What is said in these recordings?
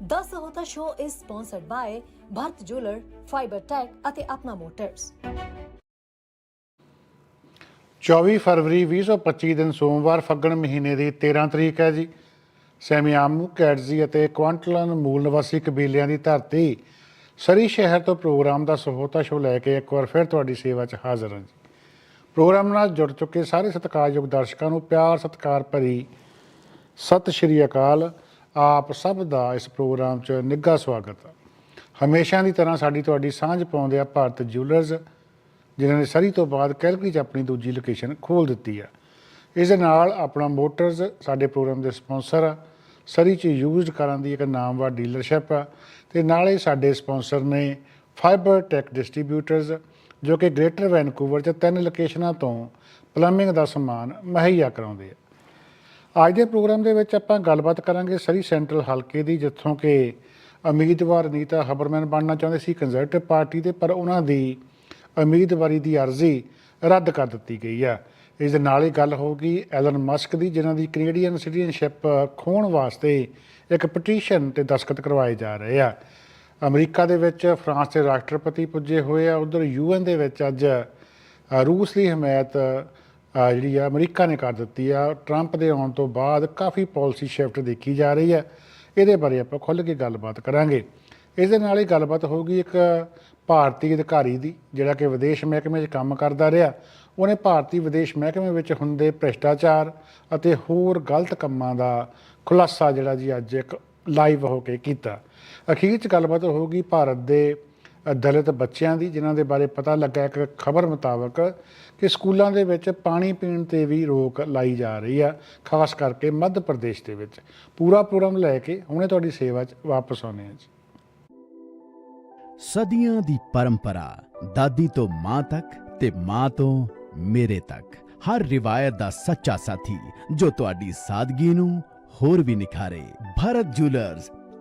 The Sahota Show is sponsored by Bharat Jeweler, Fiber Tech ਅਤੇ Apna motors 24 ਫਰਵਰੀ 2025 ਦਿਨ ਸੋਮਵਾਰ ਫੱਗਣ ਮਹੀਨੇ ਦੀ 13 ਤਰੀਕ ਹੈ ਜੀ। ਸੈਮੀਆਮੂ ਕੈਟਜ਼ੀ ਅਤੇ ਕੁਆਂਟਲਨ ਮੂਲ ਨਿਵਾਸੀ ਕਬੀਲਿਆਂ ਦੀ ਧਰਤੀ ਸਰੀ ਸ਼ਹਿਰ ਤੋਂ ਪ੍ਰੋਗਰਾਮ ਦਾ ਸਹੋਤਾ ਸ਼ੋ ਲੈ ਕੇ ਇੱਕ ਵਾਰ ਫਿਰ ਤੁਹਾਡੀ ਸੇਵਾ 'ਚ ਹਾਜ਼ਰ ਹਾਂ ਜੀ। ਪ੍ਰੋਗਰਾਮ ਨਾਲ ਜੁੜ ਚੁੱਕੇ ਸਾਰੇ ਸਤਿਕਾਰਯੋਗ ਦਰਸ਼ਕਾਂ ਨੂੰ ਪਿਆਰ ਸਤਿਕਾਰ ਭਰੀ ਸਤਿ ਸ਼੍ਰੀ ਅਕਾਲ। ਆਪ ਸਭ ਦਾ ਇਸ ਪ੍ਰੋਗਰਾਮ 'ਚ ਨਿੱਘਾ ਸਵਾਗਤ ਹੈ ਹਮੇਸ਼ਾ ਦੀ ਤਰ੍ਹਾਂ ਸਾਡੀ ਤੁਹਾਡੀ ਸਾਂਝ ਪਾਉਂਦੇ ਆ ਭਾਰਤ ਜਿਊਲਰਸ ਜਿਨ੍ਹਾਂ ਨੇ ਸਰੀ ਤੋਂ ਬਾਅਦ ਕੈਲਗਰੀ 'ਚ ਆਪਣੀ ਦੂਜੀ ਲੋਕੇਸ਼ਨ ਖੋਲ ਦਿੱਤੀ ਆ। ਇਸ ਦੇ ਨਾਲ ਆਪਣਾ ਮੋਟਰਸ ਸਾਡੇ ਪ੍ਰੋਗਰਾਮ ਦੇ ਸਪਾਂਸਰ ਆ। ਸਰੀ 'ਚ ਯੂਜ਼ਡ ਕਾਰਾਂ ਦੀ ਇੱਕ ਨਾਮਵਰ ਡੀਲਰਸ਼ਿਪ ਆ ਤੇ ਨਾਲੇ ਸਾਡੇ ਸਪਾਂਸਰ ਨੇ ਫਾਈਬਰ ਟੈਕ ਡਿਸਟ੍ਰੀਬਿਊਟਰਸ ਜੋ ਕਿ ਗ੍ਰੇਟਰ ਵੈਨਕੂਵਰ 'ਚ ਤਿੰਨ ਲੋਕੇਸ਼ਨਾਂ ਤੋਂ ਪਲੰਬਿੰਗ ਦਾ ਸਮਾਨ ਮੁਹੱਈਆ ਕਰਾਉਂਦੇ ਆ। ਅੱਜ ਦੇ ਪ੍ਰੋਗਰਾਮ ਦੇ ਵਿੱਚ ਆਪਾਂ ਗੱਲਬਾਤ ਕਰਾਂਗੇ ਸਰੀ ਸੈਂਟਰਲ ਹਲਕੇ ਦੀ, ਜਿੱਥੋਂ ਕਿ ਉਮੀਦਵਾਰ ਨੀਤਾ ਹਬਰਮੈਨ ਬਣਨਾ ਚਾਹੁੰਦੇ ਸੀ ਕੰਜ਼ਰਵੇਟਿਵ ਪਾਰਟੀ ਦੇ, ਪਰ ਉਹਨਾਂ ਦੀ ਉਮੀਦਵਾਰੀ ਦੀ ਅਰਜ਼ੀ ਰੱਦ ਕਰ ਦਿੱਤੀ ਗਈ ਆ ਇਸ ਦੇ ਨਾਲ ਹੀ ਗੱਲ ਹੋਊਗੀ ਐਲਨ ਮਸਕ ਦੀ, ਜਿਨ੍ਹਾਂ ਦੀ ਕੈਨੇਡੀਅਨ ਸਿਟੀਜ਼ਨਸ਼ਿਪ ਖੋਣ ਵਾਸਤੇ ਇੱਕ ਪਟੀਸ਼ਨ ਤੇ ਦਸਖਤ ਕਰਵਾਏ ਜਾ ਰਹੇ ਆ। ਅਮਰੀਕਾ ਦੇ ਵਿੱਚ ਫਰਾਂਸ ਦੇ ਰਾਸ਼ਟਰਪਤੀ ਪੁੱਜੇ ਹੋਏ ਆ, ਉਧਰ ਯੂਐਨ ਦੇ ਵਿੱਚ ਅੱਜ ਰੂਸ ਦੀ ਹਮਾਇਤ ਜਿਹੜੀ ਆ, ਅਮਰੀਕਾ ਨੇ ਕਰ ਦਿੱਤੀ ਆ। ਟਰੰਪ ਦੇ ਆਉਣ ਤੋਂ ਬਾਅਦ ਕਾਫੀ ਪਾਲਿਸੀ ਸ਼ਿਫਟ ਦੇਖੀ ਜਾ ਰਹੀ ਹੈ ਇਹਦੇ ਬਾਰੇ ਆਪਾਂ ਖੁੱਲ੍ਹ ਕੇ ਗੱਲਬਾਤ ਕਰਾਂਗੇ। ਇਸ ਦੇ ਨਾਲ ਹੀ ਗੱਲਬਾਤ ਹੋਊਗੀ ਇੱਕ ਭਾਰਤੀ ਅਧਿਕਾਰੀ ਦੀ, ਜਿਹੜਾ ਕਿ ਵਿਦੇਸ਼ ਮਹਿਕਮੇ 'ਚ ਕੰਮ ਕਰਦਾ ਰਿਹਾ। ਉਹਨੇ ਭਾਰਤੀ ਵਿਦੇਸ਼ ਮਹਿਕਮੇ ਵਿੱਚ ਹੁੰਦੇ ਭ੍ਰਿਸ਼ਟਾਚਾਰ ਅਤੇ ਹੋਰ ਗਲਤ ਕੰਮਾਂ ਦਾ ਖੁਲਾਸਾ ਜਿਹੜਾ ਜੀ ਅੱਜ ਇੱਕ ਲਾਈਵ ਹੋ ਕੇ ਕੀਤਾ। ਅਖੀਰ 'ਚ ਗੱਲਬਾਤ ਹੋਊਗੀ ਭਾਰਤ ਦੇ ਦਲਿਤ ਬੱਚਿਆਂ ਦੀ, ਜਿਨ੍ਹਾਂ ਦੇ ਬਾਰੇ ਪਤਾ ਲੱਗਾ ਇੱਕ ਖਬਰ ਮੁਤਾਬਕ ਕਿ ਸਕੂਲਾਂ ਦੇ ਵਿੱਚ ਪਾਣੀ ਪੀਣ ਤੇ ਵੀ ਰੋਕ ਲਾਈ ਜਾ ਰਹੀ ਆ, ਖਾਸ ਕਰਕੇ ਮੱਧ ਪ੍ਰਦੇਸ਼ ਦੇ ਵਿੱਚ। ਪੂਰਾ ਪ੍ਰੋਗਰਾਮ ਲੈ ਕੇ ਹੁਣੇ ਤੁਹਾਡੀ ਸੇਵਾ 'ਚ ਵਾਪਸ ਆਉਂਦੇ ਹਾਂ ਜੀ। ਸਦੀਆਂ ਦੀ ਪਰੰਪਰਾ, ਦਾਦੀ ਤੋਂ ਮਾਂ ਤੱਕ ਤੇ ਮਾਂ ਤੋਂ ਮੇਰੇ ਤੱਕ। ਹਰ ਰਿਵਾਇਤ ਦਾ ਸੱਚਾ ਸਾਥੀ, ਜੋ ਤੁਹਾਡੀ ਸਾਦਗੀ ਨੂੰ ਹੋਰ ਵੀ ਨਿਖਾਰੇ। ਭਰਤ ਜੁਐਲਰਸ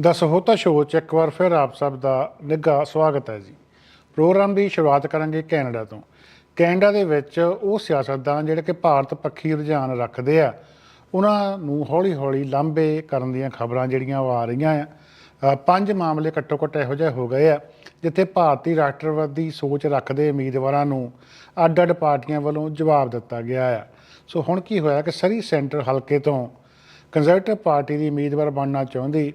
ਦਾ ਸਹੋਤਾ ਸ਼ੋਅ 'ਚ ਇੱਕ ਵਾਰ ਫਿਰ ਆਪ ਸਭ ਦਾ ਨਿੱਘਾ ਸਵਾਗਤ ਹੈ ਜੀ। ਪ੍ਰੋਗਰਾਮ ਦੀ ਸ਼ੁਰੂਆਤ ਕਰਾਂਗੇ ਕੈਨੇਡਾ ਤੋਂ। ਕੈਨੇਡਾ ਦੇ ਵਿੱਚ ਉਹ ਸਿਆਸਤਦਾਨ ਜਿਹੜੇ ਕਿ ਭਾਰਤ ਪੱਖੀ ਰੁਝਾਨ ਰੱਖਦੇ ਆ, ਉਹਨਾਂ ਨੂੰ ਹੌਲੀ-ਹੌਲੀ ਲਾਂਭੇ ਕਰਨ ਦੀਆਂ ਖਬਰਾਂ ਜਿਹੜੀਆਂ ਉਹ ਆ ਰਹੀਆਂ ਆ। ਪੰਜ ਮਾਮਲੇ ਘੱਟੋ ਘੱਟ ਇਹੋ ਜਿਹੇ ਹੋ ਗਏ ਆ, ਜਿੱਥੇ ਭਾਰਤੀ ਰਾਸ਼ਟਰਵਾਦੀ ਸੋਚ ਰੱਖਦੇ ਉਮੀਦਵਾਰਾਂ ਨੂੰ ਅੱਡ-ਅੱਡ ਪਾਰਟੀਆਂ ਵੱਲੋਂ ਜਵਾਬ ਦਿੱਤਾ ਗਿਆ ਆ। ਸੋ ਹੁਣ ਕੀ ਹੋਇਆ ਕਿ ਸਰੀ ਸੈਂਟਰ ਹਲਕੇ ਤੋਂ ਕੰਜ਼ਰਵੇਟਿਵ ਪਾਰਟੀ ਦੀ ਉਮੀਦਵਾਰ ਬਣਨਾ ਚਾਹੁੰਦੀ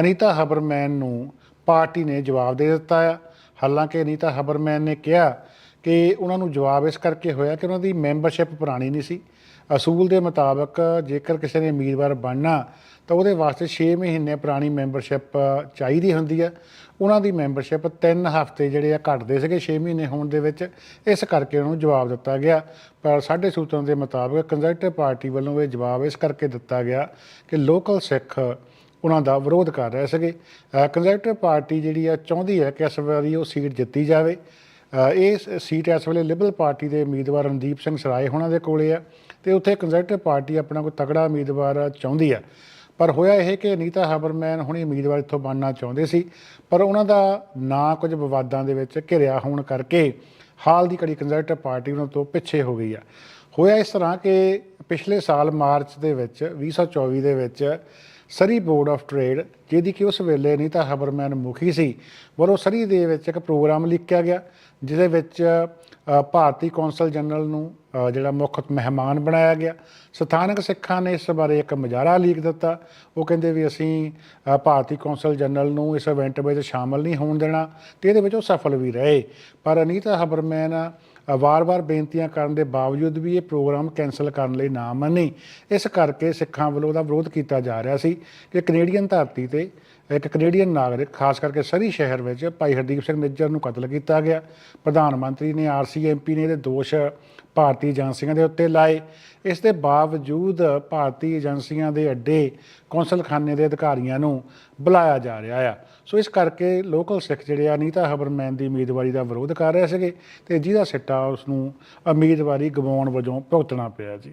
ਅਨੀਤਾ ਹਬਰਮੈਨ ਨੂੰ ਪਾਰਟੀ ਨੇ ਜਵਾਬ ਦੇ ਦਿੱਤਾ ਆ। ਹਾਲਾਂਕਿ ਅਨੀਤਾ ਹਬਰਮੈਨ ਨੇ ਕਿਹਾ ਕਿ ਉਹਨਾਂ ਨੂੰ ਜਵਾਬ ਇਸ ਕਰਕੇ ਹੋਇਆ ਕਿ ਉਹਨਾਂ ਦੀ ਮੈਂਬਰਸ਼ਿਪ ਪੁਰਾਣੀ ਨਹੀਂ ਸੀ। ਅਸੂਲ ਦੇ ਮੁਤਾਬਕ ਜੇਕਰ ਕਿਸੇ ਨੇ ਉਮੀਦਵਾਰ ਬਣਨਾ, ਤਾਂ ਉਹਦੇ ਵਾਸਤੇ 6 ਮਹੀਨੇ ਪੁਰਾਣੀ ਮੈਂਬਰਸ਼ਿਪ ਚਾਹੀਦੀ ਹੁੰਦੀ ਆ। ਉਹਨਾਂ ਦੀ ਮੈਂਬਰਸ਼ਿਪ 3 ਹਫ਼ਤੇ ਜਿਹੜੇ ਆ ਘਟਦੇ ਸੀਗੇ 6 ਮਹੀਨੇ ਹੋਣ ਦੇ ਵਿੱਚ। ਇਸ ਕਰਕੇ ਉਹਨੂੰ ਜਵਾਬ ਦਿੱਤਾ ਗਿਆ। ਪਰ ਸਾਡੇ ਸੂਤਰਾਂ ਦੇ ਮੁਤਾਬਕ ਕੰਜ਼ਰਵੇਟਿਵ ਪਾਰਟੀ ਵੱਲੋਂ ਇਹ ਜਵਾਬ ਇਸ ਕਰਕੇ ਦਿੱਤਾ ਗਿਆ ਕਿ ਲੋਕਲ ਸਿੱਖ ਉਹਨਾਂ ਦਾ ਵਿਰੋਧ ਕਰ ਰਹੇ ਸੀਗੇ। ਕੰਜ਼ਰਵੇਟਿਵ ਪਾਰਟੀ ਜਿਹੜੀ ਆ, ਚਾਹੁੰਦੀ ਹੈ ਕਿ ਇਸ ਵਾਰੀ ਉਹ ਸੀਟ ਜਿੱਤੀ ਜਾਵੇ। ਇਹ ਸੀਟ ਇਸ ਵੇਲੇ ਲਿਬਰਲ ਪਾਰਟੀ ਦੇ ਉਮੀਦਵਾਰ ਰਣਦੀਪ ਸਿੰਘ ਸਰਾਏ ਹੋਣਾ ਦੇ ਕੋਲੇ ਆ ਤੇ ਉੱਥੇ ਕੰਜ਼ਰਵੇਟਿਵ ਪਾਰਟੀ ਆਪਣਾ ਕੋਈ ਤਗੜਾ ਉਮੀਦਵਾਰ ਚਾਹੁੰਦੀ ਆ। ਪਰ ਹੋਇਆ ਇਹ ਕਿ ਅਨੀਤਾ ਹਬਰਮੈਨ ਹੁਣੀ ਉਮੀਦਵਾਰ ਇੱਥੋਂ ਬਣਨਾ ਚਾਹੁੰਦੇ ਸੀ, ਪਰ ਉਹਨਾਂ ਦਾ ਨਾਂ ਕੁਝ ਵਿਵਾਦਾਂ ਦੇ ਵਿੱਚ ਘਿਰਿਆ ਹੋਣ ਕਰਕੇ ਹਾਲ ਦੀ ਘੜੀ ਕੰਜ਼ਰਵੇਟਿਵ ਪਾਰਟੀ ਉਹਨਾਂ ਤੋਂ ਪਿੱਛੇ ਹੋ ਗਈ ਆ। ਹੋਇਆ ਇਸ ਤਰ੍ਹਾਂ ਕਿ ਪਿਛਲੇ ਸਾਲ ਮਾਰਚ ਦੇ ਵਿੱਚ 2024 ਦੇ ਵਿੱਚ ਸਰੀ ਬੋਰਡ ਆਫ ਟ੍ਰੇਡ, ਜਿਹਦੀ ਕਿ ਉਸ ਵੇਲੇ ਅਨੀਤਾ ਹਬਰਮੈਨ ਮੁਖੀ ਸੀ ਪਰ ਉਹ ਸਰੀ ਦੇ ਵਿੱਚ ਇੱਕ ਪ੍ਰੋਗਰਾਮ ਲਿਖਿਆ ਗਿਆ, ਜਿਹਦੇ ਵਿੱਚ ਭਾਰਤੀ ਕੌਂਸਲ ਜਨਰਲ ਨੂੰ ਜਿਹੜਾ ਮੁੱਖ ਮਹਿਮਾਨ ਬਣਾਇਆ ਗਿਆ। ਸਥਾਨਕ ਸਿੱਖਾਂ ਨੇ ਇਸ ਬਾਰੇ ਇੱਕ ਮਜਾਰਾ ਲੀਕ ਦਿੱਤਾ। ਉਹ ਕਹਿੰਦੇ ਵੀ ਅਸੀਂ ਭਾਰਤੀ ਕੌਂਸਲ ਜਨਰਲ ਨੂੰ ਇਸ ਇਵੈਂਟ ਵਿੱਚ ਸ਼ਾਮਲ ਨਹੀਂ ਹੋਣ ਦੇਣਾ ਤੇ ਇਹਦੇ ਵਿੱਚ ਉਹ ਸਫਲ ਵੀ ਰਹੇ। ਪਰ ਅਨੀਤਾ ਹਬਰਮੈਨ ਵਾਰ-ਵਾਰ ਬੇਨਤੀਆਂ ਕਰਨ ਦੇ ਬਾਵਜੂਦ ਵੀ ਇਹ ਪ੍ਰੋਗਰਾਮ ਕੈਨਸਲ ਕਰਨ ਲਈ ਨਾ ਮੰਨੀ। ਇਸ ਕਰਕੇ ਸਿੱਖਾਂ ਵੱਲੋਂ ਉਹਦਾ ਵਿਰੋਧ ਕੀਤਾ ਜਾ ਰਿਹਾ ਸੀ ਕਿ ਕੈਨੇਡੀਅਨ ਧਰਤੀ ਤੇ ਇੱਕ ਕੈਨੇਡੀਅਨ ਨਾਗਰਿਕ, ਖਾਸ ਕਰਕੇ ਸਰੀ ਸ਼ਹਿਰ ਵਿੱਚ ਭਾਈ ਹਰਦੀਪ ਸਿੰਘ ਨਿੱਜਰ ਨੂੰ ਕਤਲ ਕੀਤਾ ਗਿਆ। ਪ੍ਰਧਾਨ ਮੰਤਰੀ ਨੇ ਆਰਸੀਐਮਪੀ ਨੇ ਇਹਦੇ ਦੋਸ਼ ਭਾਰਤੀ ਏਜੰਸੀਆਂ ਦੇ ਉੱਤੇ ਲਾਏ। ਇਸ ਦੇ ਬਾਵਜੂਦ ਭਾਰਤੀ ਏਜੰਸੀਆਂ ਦੇ ਅੱਡੇ ਕੌਂਸਲਖਾਨੇ ਦੇ ਅਧਿਕਾਰੀਆਂ ਨੂੰ ਬੁਲਾਇਆ ਜਾ ਰਿਹਾ ਆ। ਸੋ ਇਸ ਕਰਕੇ ਲੋਕਲ ਸਿੱਖ ਜਿਹੜੇ ਆ ਨੀਤਾ ਹਬਰਮੈਨ ਦੀ ਉਮੀਦਵਾਰੀ ਦਾ ਵਿਰੋਧ ਕਰ ਰਹੇ ਸੀਗੇ ਤੇ ਜਿਹਦਾ ਸਿੱਟਾ ਉਸ ਨੂੰ ਉਮੀਦਵਾਰੀ ਗਵਾਉਣ ਵਜੋਂ ਭੁਗਤਣਾ ਪਿਆ ਜੀ।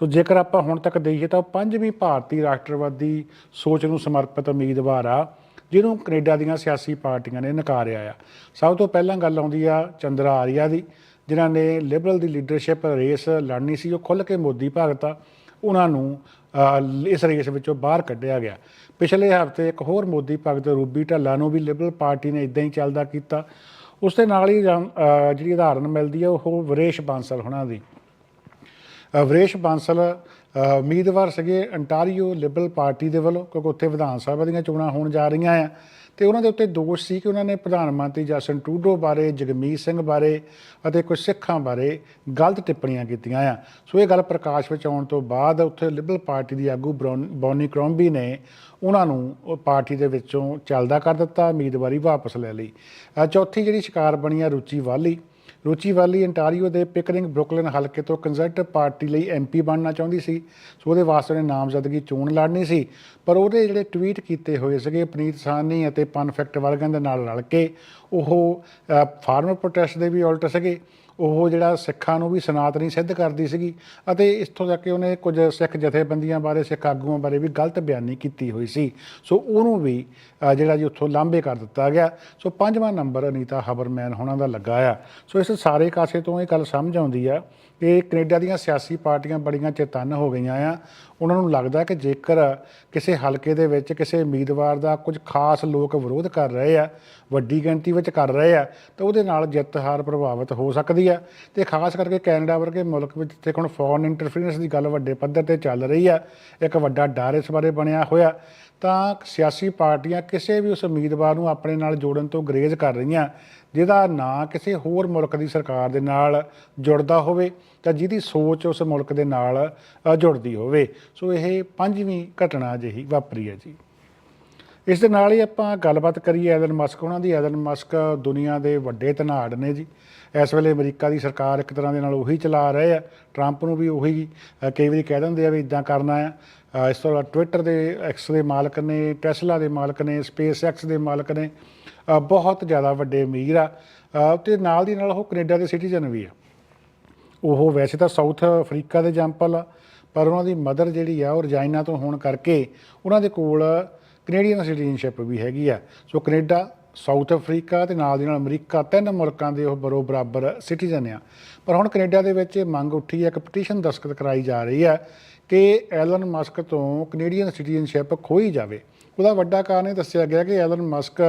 ਸੋ ਜੇਕਰ ਆਪਾਂ ਹੁਣ ਤੱਕ ਦੇਖੀਏ ਤਾਂ ਉਹ ਪੰਜਵੀਂ ਭਾਰਤੀ ਰਾਸ਼ਟਰਵਾਦੀ ਸੋਚ ਨੂੰ ਸਮਰਪਿਤ ਉਮੀਦਵਾਰ ਆ, ਜਿਹਨੂੰ ਕੈਨੇਡਾ ਦੀਆਂ ਸਿਆਸੀ ਪਾਰਟੀਆਂ ਨੇ ਨਕਾਰਿਆ ਆ। ਸਭ ਤੋਂ ਪਹਿਲਾਂ ਗੱਲ ਆਉਂਦੀ ਆ ਚੰਦਰਾ ਆਰੀਆ ਦੀ। ਜਿਨ੍ਹਾਂ ਨੇ ਲਿਬਰਲ ਦੀ ਲੀਡਰਸ਼ਿਪ ਰੇਸ ਲੜਨੀ ਸੀ, ਉਹ ਖੁੱਲ੍ਹ ਕੇ ਮੋਦੀ ਭਗਤਾ ਉਹਨਾਂ ਨੂੰ ਇਸ ਰੇਸ ਵਿੱਚੋਂ ਬਾਹਰ ਕੱਢਿਆ ਗਿਆ। ਪਿਛਲੇ ਹਫ਼ਤੇ ਇੱਕ ਹੋਰ ਮੋਦੀ ਭਗਤ ਰੂਬੀ ਢੱਲਾ ਨੂੰ ਵੀ ਲਿਬਰਲ ਪਾਰਟੀ ਨੇ ਇਦਾਂ ਹੀ ਚੱਲਦਾ ਕੀਤਾ। ਉਸ ਦੇ ਨਾਲ ਹੀ ਜਿਹੜੀ ਉਦਾਹਰਨ ਮਿਲਦੀ ਹੈ ਉਹ ਵਰੇਸ਼ ਬਾਂਸਲ ਹੋਣਾ ਦੀ। ਵਰੇਸ਼ ਬਾਂਸਲ ਉਮੀਦਵਾਰ ਸੀਗੇ ਅੰਟਾਰੀਓ ਲਿਬਰਲ ਪਾਰਟੀ ਦੇ ਵੱਲੋਂ, ਕਿਉਂਕਿ ਉੱਥੇ ਵਿਧਾਨ ਸਭਾ ਦੀਆਂ ਚੋਣਾਂ ਹੋਣ ਜਾ ਰਹੀਆਂ ਆ। ਤੇ ਉਹਨਾਂ ਦੇ ਉੱਤੇ ਦੋਸ਼ ਸੀ ਕਿ ਉਹਨਾਂ ਨੇ ਪ੍ਰਧਾਨ ਮੰਤਰੀ ਜਸਨ ਟੂਡੋ ਬਾਰੇ, ਜਗਮੀਤ ਸਿੰਘ ਬਾਰੇ ਅਤੇ ਕੁਝ ਸਿੱਖਾਂ ਬਾਰੇ ਗਲਤ ਟਿੱਪਣੀਆਂ ਕੀਤੀਆਂ ਆ। ਸੋ ਇਹ ਗੱਲ ਪ੍ਰਕਾਸ਼ ਵਿੱਚ ਆਉਣ ਤੋਂ ਬਾਅਦ ਉੱਥੇ ਲਿਬਰਲ ਪਾਰਟੀ ਦੀ ਆਗੂ ਬਰੌਨ- ਬੌਨੀ ਕਰੋਂਬੀ ਨੇ ਉਹਨਾਂ ਨੂੰ ਪਾਰਟੀ ਦੇ ਵਿੱਚੋਂ ਚੱਲਦਾ ਕਰ ਦਿੱਤਾ, ਉਮੀਦਵਾਰੀ ਵਾਪਸ ਲੈ ਲਈ। ਚੌਥੀ ਜਿਹੜੀ ਸ਼ਿਕਾਰ ਬਣੀ ਆ, ਰੁਚੀ ਵਾਲੀ ਰੁਚੀ ਵਾਲੀ ਅੰਟਾਰੀਓ ਦੇ ਪਿਕਰਿੰਗ ਬਰੁਕਲਿਨ ਹਲਕੇ ਤੋਂ ਕੰਜ਼ਰਵੇਟਿਵ ਪਾਰਟੀ ਲਈ ਐਮਪੀ ਬਣਨਾ ਚਾਹੁੰਦੀ ਸੀ। ਸੋ ਉਹਦੇ ਵਾਸਤੇ ਉਹਨੇ ਨਾਮਜ਼ਦਗੀ ਚੋਣ ਲੜਨੀ ਸੀ। ਪਰ ਉਹਦੇ ਜਿਹੜੇ ਟਵੀਟ ਕੀਤੇ ਹੋਏ ਸੀਗੇ ਪਨੀਤ ਸਾਨੀ ਅਤੇ ਪਨਫੈਕਟ ਵਰਗਾਂ ਦੇ ਨਾਲ ਰਲ ਕੇ, ਉਹ ਫਾਰਮਰ ਪ੍ਰੋਟੈਸਟ ਦੇ ਵੀ ਉਲਟ ਸੀਗੇ। ਉਹ ਜਿਹੜਾ ਸਿੱਖਾਂ ਨੂੰ ਵੀ ਸਨਾਤਨੀ ਸਿੱਧ ਕਰਦੀ ਸੀਗੀ ਅਤੇ ਇੱਥੋਂ ਤੱਕ ਕਿ ਉਹਨੇ ਕੁਝ ਸਿੱਖ ਜਥੇਬੰਦੀਆਂ ਬਾਰੇ, ਸਿੱਖ ਆਗੂਆਂ ਬਾਰੇ ਵੀ ਗਲਤ ਬਿਆਨੀ ਕੀਤੀ ਹੋਈ ਸੀ। ਸੋ ਉਹਨੂੰ ਵੀ ਜਿਹੜਾ ਜੀ ਉੱਥੋਂ ਲਾਂਭੇ ਕਰ ਦਿੱਤਾ ਗਿਆ। ਸੋ ਪੰਜਵਾਂ ਨੰਬਰ ਅਨੀਤਾ ਹਬਰਮੈਨ ਹੋਣਾ ਦਾ ਲੱਗਾ ਆ। ਸੋ ਇਸ ਸਾਰੇ ਕਾਸੇ ਤੋਂ ਇਹ ਗੱਲ ਸਮਝ ਆਉਂਦੀ ਆ ਕਿ ਕੈਨੇਡਾ ਦੀਆਂ ਸਿਆਸੀ ਪਾਰਟੀਆਂ ਬੜੀਆਂ ਚੇਤਨ ਹੋ ਗਈਆਂ ਆ। ਉਹਨਾਂ ਨੂੰ ਲੱਗਦਾ ਕਿ ਜੇਕਰ ਕਿਸੇ ਹਲਕੇ ਦੇ ਵਿੱਚ ਕਿਸੇ ਉਮੀਦਵਾਰ ਦਾ ਕੁਝ ਖਾਸ ਲੋਕ ਵਿਰੋਧ ਕਰ ਰਹੇ ਆ, ਵੱਡੀ ਗਿਣਤੀ ਵਿੱਚ ਕਰ ਰਹੇ ਆ, ਤਾਂ ਉਹਦੇ ਨਾਲ ਜਿੱਤ ਹਾਰ ਪ੍ਰਭਾਵਿਤ ਹੋ ਸਕਦੀ ਆ। ਤੇ ਖਾਸ ਕਰਕੇ ਕੈਨੇਡਾ ਵਰਗੇ ਮੁਲਕ ਵਿੱਚ ਜਿੱਥੇ ਹੁਣ ਫੋਰਨ ਇੰਟਰਫੀਰੈਂਸ ਦੀ ਗੱਲ ਵੱਡੇ ਪੱਧਰ ਤੇ ਚੱਲ ਰਹੀ ਆ, ਇੱਕ ਵੱਡਾ ਡਰ ਇਸ ਬਾਰੇ ਬਣਿਆ ਹੋਇਆ ਤਾਂ ਸਿਆਸੀ ਪਾਰਟੀਆਂ ਕਿਸੇ ਵੀ ਉਸ ਉਮੀਦਵਾਰ ਨੂੰ ਆਪਣੇ ਨਾਲ ਜੋੜਨ ਤੋਂ ਗਰੇਜ਼ ਕਰ ਰਹੀਆਂ, ਜਿਹਦਾ ਨਾਂ ਕਿਸੇ ਹੋਰ ਮੁਲਕ ਦੀ ਸਰਕਾਰ ਦੇ ਨਾਲ ਜੁੜਦਾ ਹੋਵੇ ਤਾਂ ਜਿਹਦੀ ਸੋਚ ਉਸ ਮੁਲਕ ਦੇ ਨਾਲ ਜੁੜਦੀ ਹੋਵੇ। ਸੋ ਇਹ ਪੰਜਵੀਂ ਘਟਨਾ ਜਿਹੀ ਵਾਪਰੀ ਹੈ ਜੀ। ਇਸ ਦੇ ਨਾਲ ਹੀ ਆਪਾਂ ਗੱਲਬਾਤ ਕਰੀਏ ਐਲਨ ਮਸਕ ਉਹਨਾਂ ਦੀ ਐਲਨ ਮਸਕ ਦੁਨੀਆ ਦੇ ਵੱਡੇ ਧਨਾੜ ਨੇ ਜੀ। ਇਸ ਵੇਲੇ ਅਮਰੀਕਾ ਦੀ ਸਰਕਾਰ ਇੱਕ ਤਰ੍ਹਾਂ ਦੇ ਨਾਲ ਉਹੀ ਚਲਾ ਰਹੇ ਆ। ਟਰੰਪ ਨੂੰ ਵੀ ਉਹੀ ਕਈ ਵਾਰੀ ਕਹਿ ਦਿੰਦੇ ਆ ਵੀ ਇਦਾਂ ਕਰਨਾ ਆ। ਇਸ ਤੋਂ ਇਲਾਵਾ ਟਵਿੱਟਰ ਦੇ ਐਕਸ ਦੇ ਮਾਲਕ ਨੇ ਟੈਸਲਾ ਦੇ ਮਾਲਕ ਨੇ ਸਪੇਸ ਐਕਸ ਦੇ ਮਾਲਕ ਨੇ ਬਹੁਤ ਜ਼ਿਆਦਾ ਵੱਡੇ ਅਮੀਰ ਆ। ਅ, ਤੇ ਨਾਲ ਦੀ ਨਾਲ ਉਹ ਕੈਨੇਡਾ ਦੇ ਸਿਟੀਜ਼ਨ ਵੀ ਆ। ਉਹ ਵੈਸੇ ਤਾਂ ਸਾਊਥ ਅਫਰੀਕਾ ਦੇ ਜੰਪਲ ਆ ਪਰ ਉਹਨਾਂ ਦੀ ਮਦਰ ਜਿਹੜੀ ਆ ਉਹ ਰਜਾਇਨਾ ਤੋਂ ਹੋਣ ਕਰਕੇ ਉਹਨਾਂ ਦੇ ਕੋਲ ਕੈਨੇਡੀਅਨ ਸਿਟੀਜ਼ਨਸ਼ਿਪ ਵੀ ਹੈਗੀ ਆ। ਸੋ ਕੈਨੇਡਾ ਸਾਊਥ ਅਫਰੀਕਾ ਤੇ ਨਾਲ ਦੀ ਨਾਲ ਅਮਰੀਕਾ, ਤਿੰਨ ਮੁਲਕਾਂ ਦੇ ਉਹ ਬਰੋ ਬਰਾਬਰ ਸਿਟੀਜ਼ਨ ਆ। ਪਰ ਹੁਣ ਕੈਨੇਡਾ ਦੇ ਵਿੱਚ ਇਹ ਮੰਗ ਉੱਠੀ ਹੈ, ਇੱਕ ਪਟੀਸ਼ਨ ਦਸਤਖਤ ਕਰਾਈ ਜਾ ਰਹੀ ਹੈ ਕਿ ਐਲਨ ਮਸਕ ਤੋਂ ਕੈਨੇਡੀਅਨ ਸਿਟੀਜ਼ਨਸ਼ਿਪ ਖੋਈ ਜਾਵੇ। ਉਹਦਾ ਵੱਡਾ ਕਾਰਨ ਇਹ ਦੱਸਿਆ ਗਿਆ ਕਿ ਐਲਨ ਮਸਕ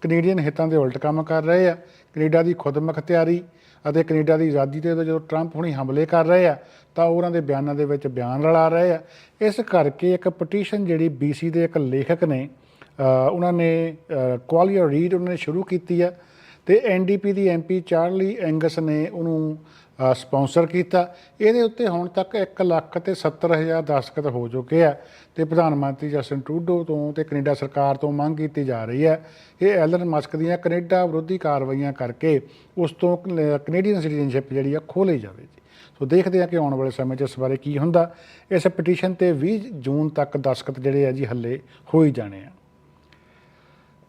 ਕੈਨੇਡੀਅਨ ਹਿੱਤਾਂ ਦੇ ਉਲਟ ਕੰਮ ਕਰ ਰਹੇ ਆ, ਕੈਨੇਡਾ ਦੀ ਖੁਦਮੁਖਤਿਆਰੀ ਅਤੇ ਕੈਨੇਡਾ ਦੀ ਆਜ਼ਾਦੀ ਤੇ ਜਦੋਂ ਟਰੰਪ ਹੁਣੀ ਹਮਲੇ ਕਰ ਰਹੇ ਆ, ਤਾਂ ਉਹਨਾਂ ਦੇ ਬਿਆਨਾਂ ਦੇ ਵਿੱਚ ਬਿਆਨ ਰਲਾ ਰਹੇ ਆ। ਇਸ ਕਰਕੇ ਇੱਕ ਪਟੀਸ਼ਨ ਜਿਹੜੀ BC ਦੇ ਇੱਕ ਲੇਖਕ ਨੇ ਉਹਨਾਂ ਨੇ ਕੁਆਲੀਅਰ ਰੀਡ ਉਹਨਾਂ ਨੇ ਸ਼ੁਰੂ ਕੀਤੀ ਆ ਤੇ ਐਨਡੀਪੀ ਦੀ ਐਮਪੀ ਚਾਰਲੀ ਐਂਗਸ ਨੇ ਉਹਨੂੰ ਸਪਾਂਸਰ ਕੀਤਾ। ਇਹਦੇ ਉੱਤੇ ਹੁਣ ਤੱਕ 1 ਲੱਖ ਤੇ 70 ਹਜ਼ਾਰ ਦਸਤਖਤ ਹੋ ਚੁੱਕੇ ਆ ਤੇ ਪ੍ਰਧਾਨ ਮੰਤਰੀ ਜਸਟਨ ਟਰੂਡੋ ਤੋਂ ਤੇ ਕੈਨੇਡਾ ਸਰਕਾਰ ਤੋਂ ਮੰਗ ਕੀਤੀ ਜਾ ਰਹੀ ਹੈ। ਇਹ ਐਲਨ ਮਸਕ ਦੀਆਂ ਕੈਨੇਡਾ ਵਿਰੋਧੀ ਕਾਰਵਾਈਆਂ ਕਰਕੇ ਉਸ ਤੋਂ ਕੈਨੇਡੀਅਨ ਸਿਟੀਜ਼ਨਸ਼ਿਪ ਜਿਹੜੀ ਆ ਖੋਹ ਜਾਵੇ। ਜੀ ਸੋ ਦੇਖਦੇ ਹਾਂ ਕਿ ਆਉਣ ਵਾਲੇ ਸਮੇਂ 'ਚ ਇਸ ਬਾਰੇ ਕੀ ਹੁੰਦਾ। ਇਸ ਪਟੀਸ਼ਨ ਤੇ 20 ਜੂਨ ਤੱਕ ਦਸਖਤ ਜਿਹੜੇ ਆ ਜੀ ਹੱਲੇ ਹੋ ਹੀ ਜਾਣੇ ਆ।